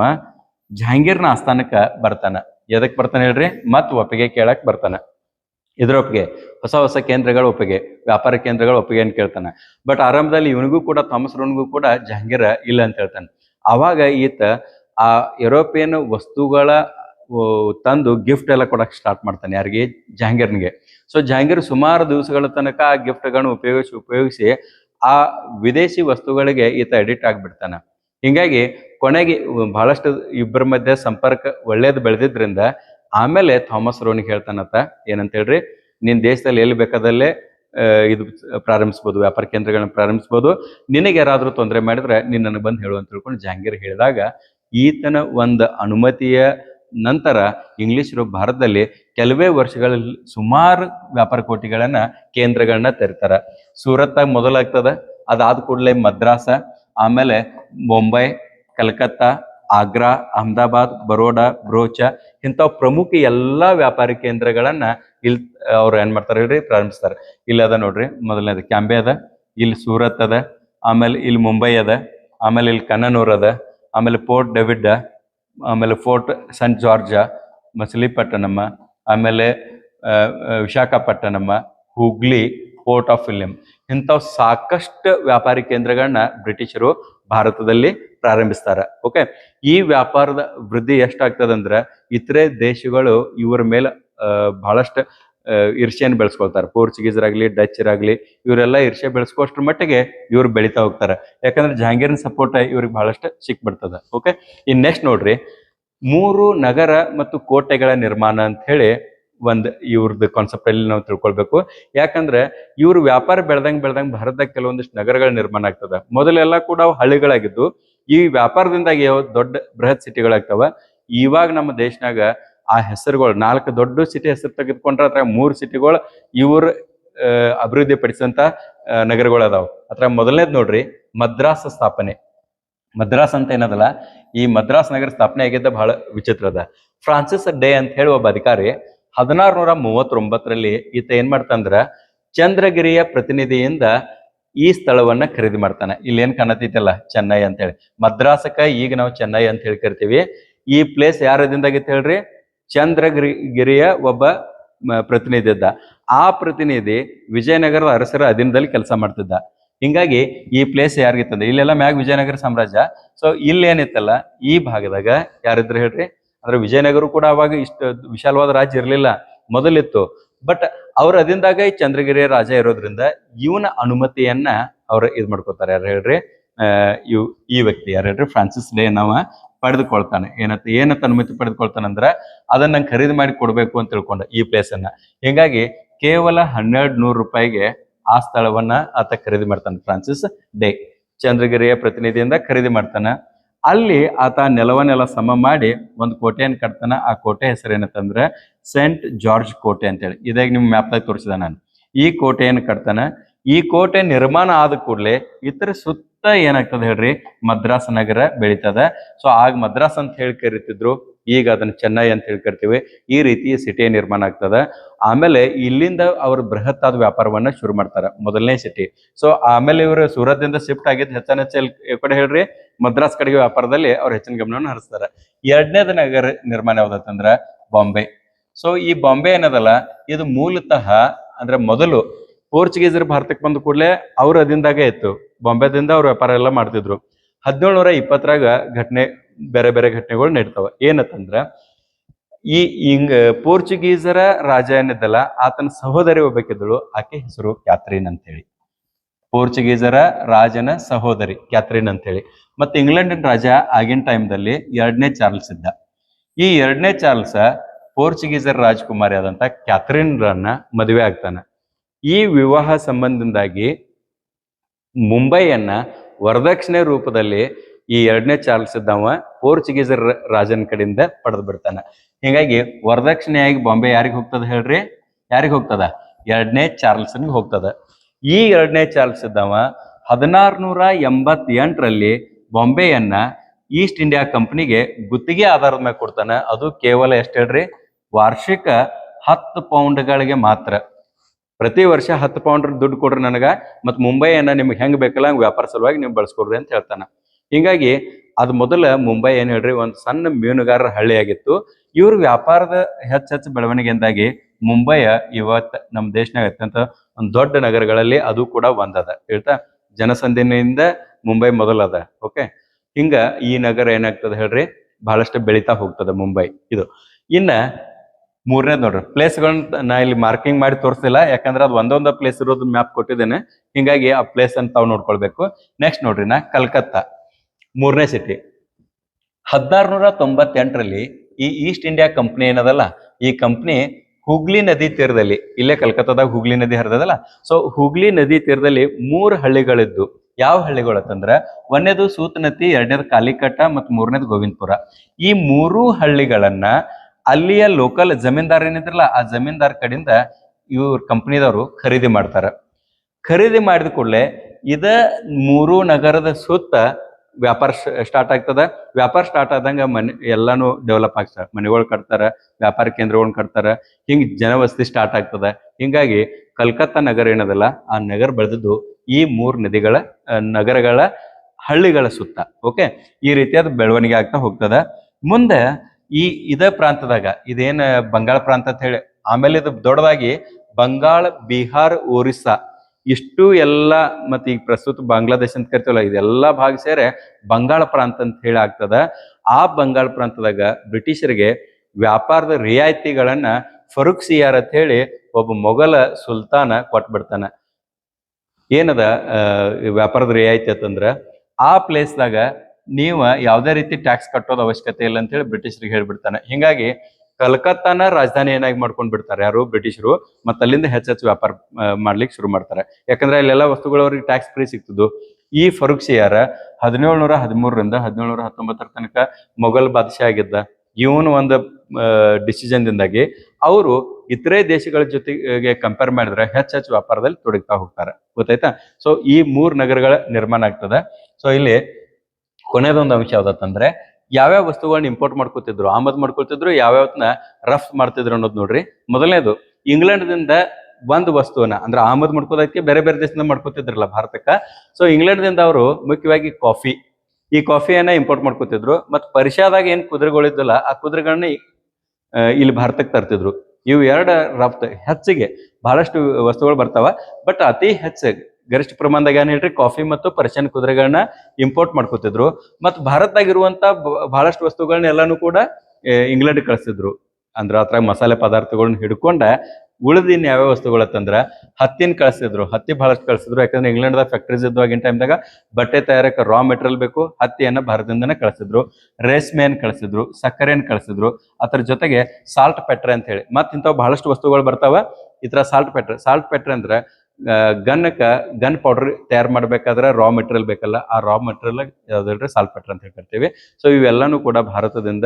ಜಹಾಂಗೀರ್ನ ಆಸ್ಥಾನಕ್ಕೆ ಬರ್ತಾನೆ. ಎದಕ್ಕೆ ಬರ್ತಾನೆ ಹೇಳ್ರಿ? ಮತ್ ಒಪ್ಪಿಗೆ ಕೇಳಕ್ ಬರ್ತಾನೆ. ಇದ್ರ ಒಪ್ಪಿಗೆ, ಹೊಸ ಹೊಸ ಕೇಂದ್ರಗಳ ಒಪ್ಪಿಗೆ, ವ್ಯಾಪಾರ ಕೇಂದ್ರಗಳ ಒಪ್ಪಿಗೆ ಅಂತ ಕೇಳ್ತಾನೆ. ಬಟ್ ಆರಂಭದಲ್ಲಿ ಇವನಿಗೂ ಕೂಡ ಥಾಮಸ್ ರೋನ್ಗೂ ಕೂಡ ಜಹಾಂಗೀರ ಇಲ್ಲ ಅಂತ ಹೇಳ್ತಾನೆ. ಅವಾಗ ಈತ ಆ ಯುರೋಪಿಯನ್ ವಸ್ತುಗಳ ತಂದು ಗಿಫ್ಟ್ ಎಲ್ಲ ಕೊಡಕ್ ಸ್ಟಾರ್ಟ್ ಮಾಡ್ತಾನೆ ಯಾರಿಗೆ? ಜಹಾಂಗೀರ್ನಿಗೆ ಸೊ ಜಹಾಂಗೀರ್ ಸುಮಾರು ದಿವಸಗಳ ತನಕ ಆ ಗಿಫ್ಟ್ಗಳನ್ನು ಉಪಯೋಗಿಸಿ ಉಪಯೋಗಿಸಿ ಆ ವಿದೇಶಿ ವಸ್ತುಗಳಿಗೆ ಈತ ಎಡಿಟ್ ಆಗ್ಬಿಡ್ತಾನ. ಹಿಂಗಾಗಿ ಕೊನೆಗೆ ಬಹಳಷ್ಟು ಇಬ್ಬರ ಮಧ್ಯೆ ಸಂಪರ್ಕ ಒಳ್ಳೇದು ಬೆಳೆದಿದ್ರಿಂದ ಆಮೇಲೆ ಥಾಮಸ್ ರೋನಿ ಹೇಳ್ತಾನತ್ತ ಏನಂತ ಹೇಳ್ರಿ ನಿನ್ನ ದೇಶದಲ್ಲಿ ಎಲ್ಲಿ ಬೇಕಾದಲ್ಲೇ ಇದು ಪ್ರಾರಂಭಿಸ್ಬೋದು, ವ್ಯಾಪಾರ ಕೇಂದ್ರಗಳನ್ನ ಪ್ರಾರಂಭಿಸ್ಬೋದು, ನಿನಗೆ ಯಾರಾದರೂ ತೊಂದರೆ ಮಾಡಿದ್ರೆ ನೀನು ನನಗೆ ಬಂದು ಹೇಳು ಅಂತ ತಿಳ್ಕೊಂಡು ಜಹಾಂಗೀರ್ ಹೇಳಿದಾಗ, ಈತನ ಒಂದು ಅನುಮತಿಯ ನಂತರ ಇಂಗ್ಲಿಷರು ಭಾರತದಲ್ಲಿ ಕೆಲವೇ ವರ್ಷಗಳಲ್ಲಿ ಸುಮಾರು ವ್ಯಾಪಾರ ಕೋಟಿಗಳನ್ನ ಕೇಂದ್ರಗಳನ್ನ ತೆರಿತಾರೆ. ಸೂರತ್ತಾಗ ಮೊದಲಾಗ್ತದ, ಅದಾದ ಕೂಡಲೇ ಮದ್ರಾಸ ಆಮೇಲೆ ಮುಂಬೈ, ಕಲ್ಕತ್ತಾ, ಆಗ್ರಾ, ಅಹಮದಾಬಾದ್, ಬರೋಡಾ, ಬ್ರೋಚ ಇಂಥವು ಪ್ರಮುಖ ಎಲ್ಲ ವ್ಯಾಪಾರ ಕೇಂದ್ರಗಳನ್ನ ಇಲ್ಲಿ ಅವ್ರು ಏನ್ ಮಾಡ್ತಾರೆ ಹೇಳ್ರಿ? ಪ್ರಾರಂಭಿಸ್ತಾರೆ. ಇಲ್ಲಿ ಅದ ನೋಡ್ರಿ, ಮೊದಲನೇದು ಕ್ಯಾಂಬೆ ಅದ, ಇಲ್ಲಿ ಸೂರತ್ ಅದ, ಆಮೇಲೆ ಇಲ್ಲಿ ಮುಂಬೈ ಅದ, ಆಮೇಲೆ ಇಲ್ಲಿ ಕನ್ನನೂರ್ ಅದ, ಆಮೇಲೆ ಪೋರ್ಟ್ ಡೆವಿಡ್, ಆಮೇಲೆ ಫೋರ್ಟ್ ಸೆಂಟ್ ಜಾರ್ಜ, ಮಸಲಿಪಟ್ಟಣಮ್ಮ, ಆಮೇಲೆ ವಿಶಾಖಪಟ್ಟಣಮ್ಮ, ಹುಗ್ಲಿ ಪೋರ್ಟ್ ಆಫ್ ವಿಲಿಯಂ ಇಂಥವು ಸಾಕಷ್ಟು ವ್ಯಾಪಾರಿ ಕೇಂದ್ರಗಳನ್ನ ಬ್ರಿಟಿಷರು ಭಾರತದಲ್ಲಿ ಪ್ರಾರಂಭಿಸ್ತಾರೆ. ಓಕೆ? ಈ ವ್ಯಾಪಾರದ ವೃದ್ಧಿ ಎಷ್ಟಾಗ್ತದಂದ್ರೆ, ಇತರೆ ದೇಶಗಳು ಇವರ ಮೇಲೆ ಬಹಳಷ್ಟು ಇರ್ಷೆಯನ್ನು ಬೆಳೆಸ್ಕೊಳ್ತಾರೆ. ಪೋರ್ಚುಗೀಸರಾಗ್ಲಿ ಡಚ್ಚರಾಗಲಿ ಇವರೆಲ್ಲ ಇರ್ಷೆ ಬೆಳೆಸ್ಕೋಷ್ಟ್ರ ಮಟ್ಟಿಗೆ ಇವ್ರು ಬೆಳಿತಾ ಹೋಗ್ತಾರೆ. ಯಾಕಂದ್ರೆ ಜಹಾಂಗೀರ್ನ ಸಪೋರ್ಟ್ ಇವ್ರಿಗೆ ಬಹಳಷ್ಟು ಸಿಕ್ಬಿಡ್ತದೆ. ಓಕೆ? ಇನ್ ನೆಕ್ಸ್ಟ್ ನೋಡ್ರಿ, ಮೂರು ನಗರ ಮತ್ತು ಕೋಟೆಗಳ ನಿರ್ಮಾಣ ಅಂತ ಹೇಳಿ ಒಂದ್ ಇವ್ರದ್ದು ಕಾನ್ಸೆಪ್ಟ್ ಅಲ್ಲಿ ನಾವು ತಿಳ್ಕೊಳ್ಬೇಕು. ಯಾಕಂದ್ರೆ ಇವ್ರು ವ್ಯಾಪಾರ ಬೆಳ್ದಂಗ್ ಬೆಳ್ದಂಗ್ ಭಾರತದಾಗ ಕೆಲವೊಂದಿಷ್ಟು ನಗರಗಳ ನಿರ್ಮಾಣ ಆಗ್ತದ. ಮೊದಲೆಲ್ಲ ಕೂಡ ಅವು ಹಳ್ಳಿಗಳಾಗಿದ್ದು. ಈ ವ್ಯಾಪಾರದಿಂದಾಗಿ ದೊಡ್ಡ ಬೃಹತ್ ಸಿಟಿಗಳಾಗ್ತಾವ. ಇವಾಗ ನಮ್ಮ ದೇಶನಾಗ ಆ ಹೆಸರುಗಳು ನಾಲ್ಕು ದೊಡ್ಡ ಸಿಟಿ ಹೆಸರು ತೆಗೆದುಕೊಂಡ್ರೆ ಅದ್ರಾಗ ಮೂರು ಸಿಟಿಗಳು ಇವ್ರ ಅಭಿವೃದ್ಧಿ ಪಡಿಸಿದಂತ ನಗರಗಳು ಅದಾವ. ಅದ್ರಾಗ ಮೊದಲನೇದ್ ನೋಡ್ರಿ, ಮದ್ರಾಸ್ ಸ್ಥಾಪನೆ. ಮದ್ರಾಸ್ ಅಂತ ಏನದಲ್ಲ, ಈ ಮದ್ರಾಸ್ ನಗರ ಸ್ಥಾಪನೆ ಆಗಿದ್ದ ಬಹಳ ವಿಚಿತ್ರ ಅದ. ಫ್ರಾನ್ಸಿಸ್ ಡೇ ಅಂತ ಹೇಳಿ ಒಬ್ಬ ಅಧಿಕಾರಿ ಹದಿನಾರು ನೂರ ಮೂವತ್ತೊಂಬತ್ತರಲ್ಲಿ ಈತ ಏನ್ ಮಾಡ್ತಂದ್ರ ಚಂದ್ರಗಿರಿಯ ಪ್ರತಿನಿಧಿಯಿಂದ ಈ ಸ್ಥಳವನ್ನ ಖರೀದಿ ಮಾಡ್ತಾನೆ. ಇಲ್ಲಿ ಏನ್ ಕಾಣತೈತಲ್ಲ ಚೆನ್ನೈ ಅಂತ ಹೇಳಿ ಮದ್ರಾಸಕ ಈಗ ನಾವು ಚೆನ್ನೈ ಅಂತ ಹೇಳಿ ಕರಿತೀವಿ. ಈ ಪ್ಲೇಸ್ ಯಾರದಿಂದಾಗಿತ್ತು ಹೇಳ್ರಿ? ಚಂದ್ರಗಿರಿ ಗಿರಿಯ ಒಬ್ಬ ಪ್ರತಿನಿಧಿ ಇದ್ದ ಆ ಪ್ರತಿನಿಧಿ ವಿಜಯನಗರದ ಅರಸರ ಅಧೀನದಲ್ಲಿ ಕೆಲಸ ಮಾಡ್ತಿದ್ದ. ಹಿಂಗಾಗಿ ಈ ಪ್ಲೇಸ್ ಯಾರಿಗಿತ್ತಂದ್ರೆ ಇಲ್ಲೆಲ್ಲ ಮ್ಯಾಗ ವಿಜಯನಗರ ಸಾಮ್ರಾಜ್ಯ. ಸೊ ಇಲ್ಲಿ ಏನಿತ್ತಲ್ಲ ಈ ಭಾಗದಾಗ ಯಾರಿದ್ರು ಹೇಳ್ರಿ? ಅಂದ್ರೆ ವಿಜಯನಗರ ಕೂಡ ಅವಾಗ ಇಷ್ಟು ವಿಶಾಲವಾದ ರಾಜ್ಯ ಇರಲಿಲ್ಲ ಮೊದಲಿತ್ತು. ಬಟ್ ಅವ್ರ ಅದಿಂದಾಗ ಈ ಚಂದ್ರಗಿರಿ ರಾಜ ಇರೋದ್ರಿಂದ ಇವನ ಅನುಮತಿಯನ್ನ ಅವ್ರು ಇದು ಮಾಡ್ಕೋತಾರೆ ಯಾರು ಹೇಳ್ರಿ? ಇವ್, ಈ ವ್ಯಕ್ತಿ ಯಾರು ಹೇಳ್ರಿ? ಫ್ರಾನ್ಸಿಸ್ ಡೇ ನಾವ ಪಡೆದುಕೊಳ್ತಾನೆ. ಏನಂತ ಏನಂತ ಅನುಮತಿ ಪಡೆದುಕೊಳ್ತಾನಂದ್ರ ಅದನ್ನ ಖರೀದಿ ಮಾಡಿ ಕೊಡ್ಬೇಕು ಅಂತ ತಿಳ್ಕೊಂಡ ಈ ಪ್ಲೇಸ್ ಅನ್ನ. ಹಿಂಗಾಗಿ ಕೇವಲ ಹನ್ನೆರಡು ನೂರು ರೂಪಾಯಿಗೆ ಆ ಸ್ಥಳವನ್ನ ಆತ ಖರೀದಿ ಮಾಡ್ತಾನೆ. ಫ್ರಾನ್ಸಿಸ್ ಡೇ ಚಂದ್ರಗಿರಿಯ ಪ್ರತಿನಿಧಿಯಿಂದ ಖರೀದಿ ಮಾಡ್ತಾನ. ಅಲ್ಲಿ ಆತ ನೆಲವನ್ನೆಲ್ಲ ಸಮ ಮಾಡಿ ಒಂದು ಕೋಟೆಯನ್ನು ಕಟ್ತಾನ? ಆ ಕೋಟೆ ಹೆಸರು ಏನಂತಂದ್ರೆ ಸೆಂಟ್ ಜಾರ್ಜ್ ಕೋಟೆ ಅಂತೇಳಿ. ಇದಾಗ ನಿಮ್ಮ ಮ್ಯಾಪ್ದಾಗ ತೋರಿಸಿದ ನಾನು. ಈ ಕೋಟೆಯನ್ನು ಕಟ್ತಾನ? ಈ ಕೋಟೆ ನಿರ್ಮಾಣ ಆದ ಕೂಡಲೇ ಇತರ ಸುತ್ತ ಏನಾಗ್ತದೆ ಹೇಳ್ರಿ? ಮದ್ರಾಸ್ ನಗರ ಬೆಳೀತದ. ಸೊ ಆಗ ಮದ್ರಾಸ್ ಅಂತ ಹೇಳಿ ಕರಿತಿದ್ರು. ಈಗ ಅದನ್ನು ಚೆನ್ನೈ ಅಂತ ಹೇಳಿ ಕರಿತೀವಿ ಈ ರೀತಿ ಸಿಟಿ ನಿರ್ಮಾಣ ಆಗ್ತದೆ. ಆಮೇಲೆ ಇಲ್ಲಿಂದ ಅವರು ಬೃಹತ್ ಆದ ವ್ಯಾಪಾರವನ್ನ ಶುರು ಮಾಡ್ತಾರೆ. ಮೊದಲನೇ ಸಿಟಿ. ಸೊ ಆಮೇಲೆ ಇವರು ಸೂರತ್ದಿಂದ ಶಿಫ್ಟ್ ಆಗಿದ್ದು ಹೆಚ್ಚಿನ ಹೆಚ್ಚು ಈ ಕಡೆ ಹೇಳ್ರಿ, ಮದ್ರಾಸ್ ಕಡೆಗೆ ವ್ಯಾಪಾರದಲ್ಲಿ ಅವ್ರು ಹೆಚ್ಚಿನ ಗಮನವನ್ನು ಹರಿಸ್ತಾರೆ. ಎರಡನೇದ ನಗರ ನಿರ್ಮಾಣ ಯಾವ್ದಂದ್ರ ಬಾಂಬೆ. ಸೊ ಈ ಬಾಂಬೆ ಏನದಲ್ಲ, ಇದು ಮೂಲತಃ ಅಂದ್ರೆ ಮೊದಲು ಪೋರ್ಚುಗೀಸರು ಭಾರತಕ್ಕೆ ಬಂದ ಕೂಡಲೇ ಅವ್ರ ಅದಿಂದಾಗೆ ಇತ್ತು. ಬಾಂಬೆದಿಂದ ಅವ್ರ ವ್ಯಾಪಾರ ಎಲ್ಲ ಮಾಡ್ತಿದ್ರು. ಹದಿನೇಳು ನೂರ ಇಪ್ಪತ್ತರಾಗ ಘಟನೆ ಬೇರೆ ಬೇರೆ ಘಟನೆಗಳು ನಡೀತಾವ. ಏನತಂದ್ರ, ಈ ಹಿಂಗ ಪೋರ್ಚುಗೀಸರ ರಾಜ ಏನಿದ್ದಲ್ಲ ಆತನ ಸಹೋದರಿ ಒಬ್ಬಕ್ಕಿದ್ದಳು ಆಕೆ ಹೆಸರು ಕ್ಯಾತ್ರಿನ್ ಅಂತ ಹೇಳಿ ಪೋರ್ಚುಗೀಸರ ರಾಜನ ಸಹೋದರಿ ಕ್ಯಾತ್ರಿನ್ ಅಂತ ಹೇಳಿ ಮತ್ತೆ ಇಂಗ್ಲೆಂಡಿನ ರಾಜ ಆಗಿನ ಟೈಮ್ದಲ್ಲಿ ಎರಡನೇ ಚಾರ್ಲ್ಸ್ ಇದ್ದ. ಈ ಎರಡನೇ ಚಾರ್ಲ್ಸ್ ಪೋರ್ಚುಗೀಸರ ರಾಜಕುಮಾರಿ ಆದಂತ ಕ್ಯಾಥರಿನ್ ರನ್ನ ಮದುವೆ ಆಗ್ತಾನ. ಈ ವಿವಾಹ ಸಂಬಂಧದಿಂದಾಗಿ ಮುಂಬೈಯನ್ನ ವರದಕ್ಷಿಣೆ ರೂಪದಲ್ಲಿ ಈ ಎರಡನೇ ಚಾರ್ಲ್ಸ್ ಇದ್ದವ ಪೋರ್ಚುಗೀಸ್ ರಾಜನ್ ಕಡೆಯಿಂದ ಪಡೆದು ಬಿಡ್ತಾನೆ. ಹೀಗಾಗಿ ವರದಕ್ಷಿಣೆಯಾಗಿ ಬಾಂಬೆ ಯಾರಿಗೆ ಹೋಗ್ತದ ಹೇಳ್ರಿ? ಯಾರಿಗೆ ಹೋಗ್ತದ? ಎರಡನೇ ಚಾರ್ಲ್ಸ್ನಿಗೆ ಹೋಗ್ತದ. ಈ ಎರಡನೇ ಚಾರ್ಲ್ಸ್ ಇದ್ದವ ಹದಿನಾರುನೂರ ಎಂಬತ್ತೆಂಟರಲ್ಲಿ ಬಾಂಬೆಯನ್ನ ಈಸ್ಟ್ ಇಂಡಿಯಾ ಕಂಪನಿಗೆ ಗುತ್ತಿಗೆ ಆಧಾರದ ಮೇಲೆ ಕೊಡ್ತಾನೆ. ಅದು ಕೇವಲ ಎಷ್ಟು ಹೇಳ್ರಿ? ವಾರ್ಷಿಕ ಹತ್ತು ಪೌಂಡ್ಗಳಿಗೆ ಮಾತ್ರ. ಪ್ರತಿ ವರ್ಷ ಹತ್ತು ಪೌಂಡ್ ದುಡ್ಡು ಕೊಡ್ರಿ ನನಗೆ, ಮತ್ತು ಮುಂಬೈಯನ್ನ ನಿಮ್ಗೆ ಹೆಂಗೆ ಬೇಕಲ್ಲ ವ್ಯಾಪಾರ ಸಲುವಾಗಿ ನೀವು ಬಳಸ್ಕೊಡ್ರಿ ಅಂತ ಹೇಳ್ತಾನ. ಹಿಂಗಾಗಿ ಅದು ಮೊದಲ ಮುಂಬೈ ಏನ್ ಹೇಳ್ರಿ, ಒಂದು ಸಣ್ಣ ಮೀನುಗಾರರ ಹಳ್ಳಿ ಆಗಿತ್ತು ಇವ್ರ ವ್ಯಾಪಾರದ ಹೆಚ್ಚ ಹೆಚ್ಚು ಬೆಳವಣಿಗೆಯಿಂದಾಗಿ ಮುಂಬೈಯ ಇವತ್ ನಮ್ಮ ದೇಶನಾಗ ಅತ್ಯಂತ ಒಂದು ದೊಡ್ಡ ನಗರಗಳಲ್ಲಿ ಅದು ಕೂಡ ಒಂದದ. ಹೇಳ್ತಾ? ಜನಸಂದಿನಿಂದ ಮುಂಬೈ ಮೊದಲದ. ಓಕೆ? ಹಿಂಗ ಈ ನಗರ ಏನಾಗ್ತದೆ ಹೇಳ್ರಿ, ಬಹಳಷ್ಟು ಬೆಳಿತಾ ಹೋಗ್ತದೆ ಮುಂಬೈ ಇದು. ಇನ್ನ ಮೂರನೇದು ನೋಡ್ರಿ, ಪ್ಲೇಸ್ಗಳನ್ನ ನಾ ಇಲ್ಲಿ ಮಾರ್ಕಿಂಗ್ ಮಾಡಿ ತೋರಿಸಿಲ್ಲ, ಯಾಕಂದ್ರೆ ಅದು ಒಂದೊಂದು ಪ್ಲೇಸ್ ಇರೋದು ಮ್ಯಾಪ್ ಕೊಟ್ಟಿದ್ದೇನೆ. ಹಿಂಗಾಗಿ ಆ ಪ್ಲೇಸ್ ಅಂತ ತಾವು ನೋಡ್ಕೊಳ್ಬೇಕು. ನೆಕ್ಸ್ಟ್ ನೋಡ್ರಿ ನಾ ಕಲ್ಕತ್ತಾ. ಮೂರನೇ ಸಿಟಿ. ಹದಿನಾರುನೂರ ತೊಂಬತ್ತೆಂಟರಲ್ಲಿ ಈ ಈಸ್ಟ್ ಇಂಡಿಯಾ ಕಂಪ್ನಿ ಏನದಲ್ಲ, ಈ ಕಂಪ್ನಿ ಹುಗ್ಲಿ ನದಿ ತೀರದಲ್ಲಿ, ಇಲ್ಲೇ ಕಲ್ಕತ್ತಾದಾಗ ಹುಗ್ಲಿ ನದಿ ಹರಿದದಲ್ಲ ಸೊ ಹುಗ್ಲಿ ನದಿ ತೀರದಲ್ಲಿ ಮೂರು ಹಳ್ಳಿಗಳಿದ್ದು. ಯಾವ ಹಳ್ಳಿಗಳು ಅಂತಂದ್ರೆ ಒಂದನೇದು ಸೂತನತಿ ಎರಡನೇದು ಕಾಲಿಕಟ್ಟ ಮತ್ತು ಮೂರನೇದು ಗೋವಿಂದಪುರ. ಈ ಮೂರೂ ಹಳ್ಳಿಗಳನ್ನ ಅಲ್ಲಿಯ ಲೋಕಲ್ ಜಮೀನ್ದಾರ್ ಏನಿದ್ರಲ್ಲ ಆ ಜಮೀನ್ದಾರ್ ಕಡೆಯಿಂದ ಇವ್ರ ಕಂಪ್ನಿದವರು ಖರೀದಿ ಮಾಡ್ತಾರೆ. ಖರೀದಿ ಮಾಡಿದ ಕೂಡಲೇ ಇದ ಮೂರು ನಗರದ ಸುತ್ತ ವ್ಯಾಪಾರ ಸ್ಟಾರ್ಟ್ ಆಗ್ತದ. ವ್ಯಾಪಾರ ಸ್ಟಾರ್ಟ್ ಆದಂಗ ಮನೆ, ಎಲ್ಲಾನು ಡೆವಲಪ್ ಆಗ್ತದೆ. ಮನೆಗಳು ಕಟ್ತಾರ, ವ್ಯಾಪಾರ ಕೇಂದ್ರಗಳನ್ನ ಕಟ್ತಾರ, ಹಿಂಗೆ ಜನವಸತಿ ಸ್ಟಾರ್ಟ್ ಆಗ್ತದ. ಹಿಂಗಾಗಿ ಕಲ್ಕತ್ತಾ ನಗರ ಏನದಲ್ಲ, ಆ ನಗರ ಬೆಳೆದದ್ದು ಈ ಮೂರು ನದಿಗಳ ನಗರಗಳ ಹಳ್ಳಿಗಳ ಸುತ್ತ, ಓಕೆ? ಈ ರೀತಿಯಾದ ಬೆಳವಣಿಗೆ ಆಗ್ತಾ ಹೋಗ್ತದ. ಮುಂದೆ ಈ ಇದ ಪ್ರಾಂತದಾಗ ಇದೇನು ಬಂಗಾಳ ಪ್ರಾಂತ ಅಂತ ಹೇಳಿ, ಆಮೇಲೆ ಇದು ದೊಡ್ಡದಾಗಿ ಬಂಗಾಳ, ಬಿಹಾರ್, ಒರಿಸ್ಸಾ ಇಷ್ಟು ಎಲ್ಲ ಮತ್ತೆ ಈಗ ಪ್ರಸ್ತುತ ಬಾಂಗ್ಲಾದೇಶ ಅಂತ ಕರಿತೀವಲ್ಲ, ಇದೆಲ್ಲ ಭಾಗ ಸೇರೆ ಬಂಗಾಳ ಪ್ರಾಂತ ಅಂತ ಹೇಳಿ ಆಗ್ತದ. ಆ ಬಂಗಾಳ ಪ್ರಾಂತದಾಗ ಬ್ರಿಟಿಷರಿಗೆ ವ್ಯಾಪಾರದ ರಿಯಾಯಿತಿಗಳನ್ನ ಫರೂಕ್ ಸಿಯಾರ್ ಅಂತ ಹೇಳಿ ಒಬ್ಬ ಮೊಘಲ ಸುಲ್ತಾನ ಕೊಟ್ಬಿಡ್ತಾನ. ಏನದ ವ್ಯಾಪಾರದ ರಿಯಾಯಿತಿ ಅಂತಂದ್ರ, ಆ ಪ್ಲೇಸ್ದಾಗ ನೀವು ಯಾವುದೇ ರೀತಿ ಟ್ಯಾಕ್ಸ್ ಕಟ್ಟೋದು ಅವಶ್ಯಕತೆ ಇಲ್ಲ ಅಂತ ಹೇಳಿ ಬ್ರಿಟಿಷರಿಗೆ ಹೇಳ್ಬಿಡ್ತಾನೆ. ಹಿಂಗಾಗಿ ಕಲ್ಕತ್ತಾನ ರಾಜಧಾನಿ ಏನಾಗಿ ಮಾಡ್ಕೊಂಡ್ ಬಿಡ್ತಾರೆ ಯಾರು ಬ್ರಿಟಿಷರು, ಮತ್ತೆ ಅಲ್ಲಿಂದ ಹೆಚ್ಚೆಚ್ಚು ವ್ಯಾಪಾರ ಮಾಡ್ಲಿಕ್ಕೆ ಶುರು ಮಾಡ್ತಾರೆ. ಯಾಕಂದ್ರೆ ಅಲ್ಲೆಲ್ಲ ವಸ್ತುಗಳು ಅವ್ರಿಗೆ ಟ್ಯಾಕ್ಸ್ ಫ್ರೀ ಸಿಗ್ತದ್ದು. ಈ ಫರುಕ್ ಸಿಯಾರ ಹದಿನೇಳುನೂರ ಹದಿಮೂರರಿಂದ ಹದಿನೇಳುನೂರ ಹತ್ತೊಂಬತ್ತರ ತನಕ ಮೊಘಲ್ ಬಾದಶಾ ಆಗಿದ್ದ. ಇವನು ಒಂದು ಡಿಸಿಷನ್ ದಿಂದಾಗಿ ಅವರು ಇತರೆ ದೇಶಗಳ ಜೊತೆಗೆ ಕಂಪೇರ್ ಮಾಡಿದ್ರೆ ಹೆಚ್ಚೆಚ್ಚು ವ್ಯಾಪಾರದಲ್ಲಿ ತೊಡಗ್ತಾ ಹೋಗ್ತಾರೆ. ಗೊತ್ತಾಯ್ತಾ? ಸೊ ಈ ಮೂರು ನಗರಗಳ ನಿರ್ಮಾಣ ಆಗ್ತದೆ. ಸೊ ಇಲ್ಲಿ ಕೊನೆಯದೊಂದು ಅಂಶ ಯಾವ್ದತ್ತಂದ್ರೆ ಯಾವ್ಯಾವ ವಸ್ತುಗಳನ್ನ ಇಂಪೋರ್ಟ್ ಮಾಡ್ಕೊತಿದ್ರು, ಆಮದು ಮಾಡ್ಕೊತಿದ್ರು ಯಾವ್ಯಾವನ್ನ ರಫ್ತು ಮಾಡ್ತಿದ್ರು ಅನ್ನೋದು ನೋಡ್ರಿ. ಮೊದಲನೇದು, ಇಂಗ್ಲೆಂಡ್ದಿಂದ ಒಂದು ವಸ್ತುವನ್ನ, ಅಂದ್ರೆ ಆಮದು ಮಾಡ್ಕೋದಕ್ಕೆ ಬೇರೆ ಬೇರೆ ದೇಶದಿಂದ ಮಾಡ್ಕೊತಿದ್ರಲ್ಲ ಭಾರತಕ್ಕ. ಸೊ ಇಂಗ್ಲೆಂಡ್ದಿಂದ ಅವರು ಮುಖ್ಯವಾಗಿ ಕಾಫಿ ಈ ಕಾಫಿಯನ್ನ ಇಂಪೋರ್ಟ್ ಮಾಡ್ಕೊತಿದ್ರು. ಮತ್ತು ಪರಿಷಾದಾಗ ಏನು ಕುದುರೆಗಳಿದ್ದಲ್ಲ ಆ ಕುದುರೆಗಳನ್ನ ಇಲ್ಲಿ ಭಾರತಕ್ಕೆ ತರ್ತಿದ್ರು. ಇವು ಎರಡು ರಫ್ತು, ಹೆಚ್ಚಿಗೆ, ಬಹಳಷ್ಟು ವಸ್ತುಗಳು ಬರ್ತಾವ. ಬಟ್ ಅತಿ ಹೆಚ್ಚು ಗರಿಷ್ಠ ಪ್ರಮಾಣದಾಗ ಏನ್ ಹೇಳ್ರಿ? ಕಾಫಿ ಮತ್ತು ಪರ್ಷಿಯನ್ ಕುದುರೆಗಳನ್ನ ಇಂಪೋರ್ಟ್ ಮಾಡ್ಕೊತಿದ್ರು. ಮತ್ತು ಭಾರತದಾಗಿರುವಂತ ಇರುವಂತ ಬಹಳಷ್ಟು ವಸ್ತುಗಳನ್ನ ಎಲ್ಲಾನು ಕೂಡ ಇಂಗ್ಲೆಂಡ್ ಕಳ್ಸಿದ್ರು. ಅಂದ್ರ ಅದ್ರಾಗ ಮಸಾಲೆ ಪದಾರ್ಥಗಳನ್ನ ಹಿಡ್ಕೊಂಡ ಉಳಿದಿನ್ ಯಾವ್ಯಾವ ವಸ್ತುಗಳು ಅಂತಂದ್ರ ಹತ್ತಿನ ಕಳಿಸಿದ್ರು. ಹತ್ತಿ ಬಹಳಷ್ಟು ಕಳಿಸಿದ್ರು. ಯಾಕಂದ್ರೆ ಇಂಗ್ಲೆಂಡ್ದಾಗ ಫ್ಯಾಕ್ಟ್ರೀಸ್ ಇದ್ದಾಗಿನ ಟೈಮ್ದಾಗ ಬಟ್ಟೆ ತಯಾರಕ ರಾ ಮೆಟೀರಿಯಲ್ ಬೇಕು, ಹತ್ತಿಯನ್ನ ಭಾರತದಿಂದನೇ ಕಳಿಸಿದ್ರು. ರೇಷ್ಮೆಯನ್ನು ಕಳಿಸಿದ್ರು ಸಕ್ಕರೆಯನ್ನು ಕಳ್ಸಿದ್ರು. ಅದ್ರ ಜೊತೆಗೆ ಸಾಲ್ಟ್ ಪೆಟ್ರೆ ಅಂತ ಹೇಳಿ. ಮತ್ ಇಂಥವು ಬಹಳಷ್ಟು ವಸ್ತುಗಳು ಬರ್ತಾವ. ಈ ತರ ಸಾಲ್ಟ್ ಪೆಟ್ರೆ ಸಾಲ್ಟ್ ಪೆಟ್ರೆ ಅಂದ್ರೆ ಗನ್ನಕ್ಕ ಗನ್ ಪೌಡರ್ ತಯಾರು ಮಾಡಬೇಕಾದ್ರೆ ರಾ ಮೆಟೀರಿಯಲ್ ಬೇಕಲ್ಲ, ಆ ರಾ ಮೆಟೀರಿಯಲ್ ಯಾವ್ದಾದ್ರೆ ಸಾಲ್ಟ್ ಪೆಟ್ರೆ ಅಂತ ಹೇಳ್ತಿರ್ತೀವಿ ಸೊ ಇವೆಲ್ಲನೂ ಕೂಡ ಭಾರತದಿಂದ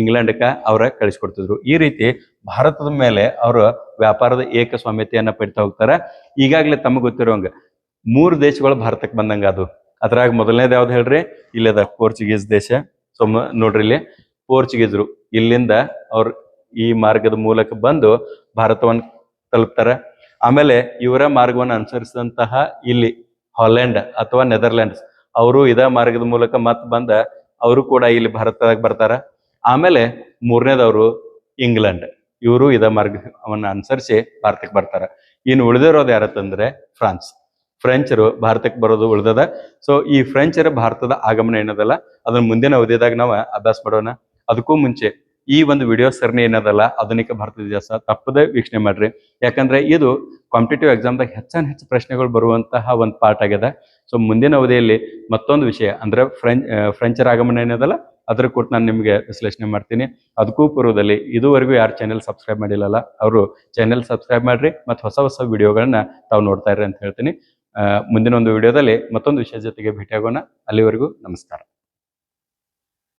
ಇಂಗ್ಲೆಂಡ್ಕ ಅವರ ಕಳಿಸ್ಕೊಡ್ತಿದ್ರು. ಈ ರೀತಿ ಭಾರತದ ಮೇಲೆ ಅವರು ವ್ಯಾಪಾರದ ಏಕಸ್ವಾಮ್ಯತೆಯನ್ನ ಪಡಿತಾ ಹೋಗ್ತಾರೆ. ಈಗಾಗಲೇ ತಮಗೆ ಗೊತ್ತಿರೋಂಗ ಮೂರು ದೇಶಗಳು ಭಾರತಕ್ಕೆ ಬಂದಂಗ ಅದು. ಅದ್ರಾಗ ಮೊದಲನೇದು ಯಾವ್ದು ಹೇಳ್ರಿ? ಇಲ್ಲದ ಪೋರ್ಚುಗೀಸ್ ದೇಶ. ಸೊ ನೋಡ್ರಿ ಇಲ್ಲಿ ಪೋರ್ಚುಗೀಸರು ಇಲ್ಲಿಂದ ಅವ್ರು ಈ ಮಾರ್ಗದ ಮೂಲಕ ಬಂದು ಭಾರತವನ್ನು ತಲುಪ್ತಾರೆ. ಆಮೇಲೆ ಇವರ ಮಾರ್ಗವನ್ನು ಅನುಸರಿಸಿದಂತಹ ಇಲ್ಲಿ ಹಾಲೆಂಡ್ ಅಥವಾ ನೆದರ್ಲ್ಯಾಂಡ್ಸ್ ಅವರು ಇದೇ ಮಾರ್ಗದ ಮೂಲಕ ಮತ್ ಬಂದ ಅವರು ಕೂಡ ಇಲ್ಲಿ ಭಾರತದಾಗ ಬರ್ತಾರ. ಆಮೇಲೆ ಮೂರನೇದವರು ಇಂಗ್ಲೆಂಡ್, ಇವರು ಇದೇ ಮಾರ್ಗವನ್ನ ಅನುಸರಿಸಿ ಭಾರತಕ್ಕೆ ಬರ್ತಾರ. ಇನ್ನು ಉಳಿದಿರೋದು ಯಾರತ್ತಂದ್ರೆ ಫ್ರಾನ್ಸ್. ಫ್ರೆಂಚರು ಭಾರತಕ್ಕೆ ಬರೋದು ಉಳಿದದ. ಸೊ ಈ ಫ್ರೆಂಚರ ಭಾರತದ ಆಗಮನ ಏನದಲ್ಲ, ಅದನ್ನ ಮುಂದಿನ ಅವಧಿದಾಗ ನಾವು ಅಭ್ಯಾಸ ಮಾಡೋಣ. ಅದಕ್ಕೂ ಮುಂಚೆ ಈ ಒಂದು ವಿಡಿಯೋ ಸರಣಿ ಏನದಲ್ಲ, ಆಧುನಿಕ ಭಾರತದ ಇತಿಹಾಸ, ತಪ್ಪದೇ ವೀಕ್ಷಣೆ ಮಾಡ್ರಿ. ಯಾಕಂದ್ರೆ ಇದು ಕಾಂಪಿಟೇಟಿವ್ ಎಕ್ಸಾಮ್ದಾಗ ಹೆಚ್ಚಾನ್ ಹೆಚ್ಚು ಪ್ರಶ್ನೆಗಳು ಬರುವಂತಹ ಒಂದು ಪಾರ್ಟ್ ಆಗ್ಯದ. ಸೊ ಮುಂದಿನ ಅವಧಿಯಲ್ಲಿ ಮತ್ತೊಂದು ವಿಷಯ, ಅಂದ್ರೆ ಫ್ರೆಂಚ್ ಫ್ರೆಂಚರ ಆಗಮನ ಏನದಲ್ಲ, ಅದ್ರ ಕೂಡ ನಾನು ನಿಮಗೆ ವಿಶ್ಲೇಷಣೆ ಮಾಡ್ತೀನಿ. ಅದಕ್ಕೂ ಪೂರ್ವದಲ್ಲಿ ಇದುವರೆಗೂ ಯಾರು ಚಾನೆಲ್ ಸಬ್ಸ್ಕ್ರೈಬ್ ಮಾಡಿಲ್ಲಲ್ಲ, ಅವರು ಚಾನೆಲ್ ಸಬ್ಸ್ಕ್ರೈಬ್ ಮಾಡ್ರಿ, ಮತ್ತು ಹೊಸ ಹೊಸ ವಿಡಿಯೋಗಳನ್ನ ತಾವು ನೋಡ್ತಾ ಇರ್ರಿ ಅಂತ ಹೇಳ್ತೀನಿ. ಮುಂದಿನ ಒಂದು ವಿಡಿಯೋದಲ್ಲಿ ಮತ್ತೊಂದು ವಿಷಯ ಜೊತೆಗೆ ಭೇಟಿಯಾಗೋಣ. ಅಲ್ಲಿವರೆಗೂ ನಮಸ್ಕಾರ.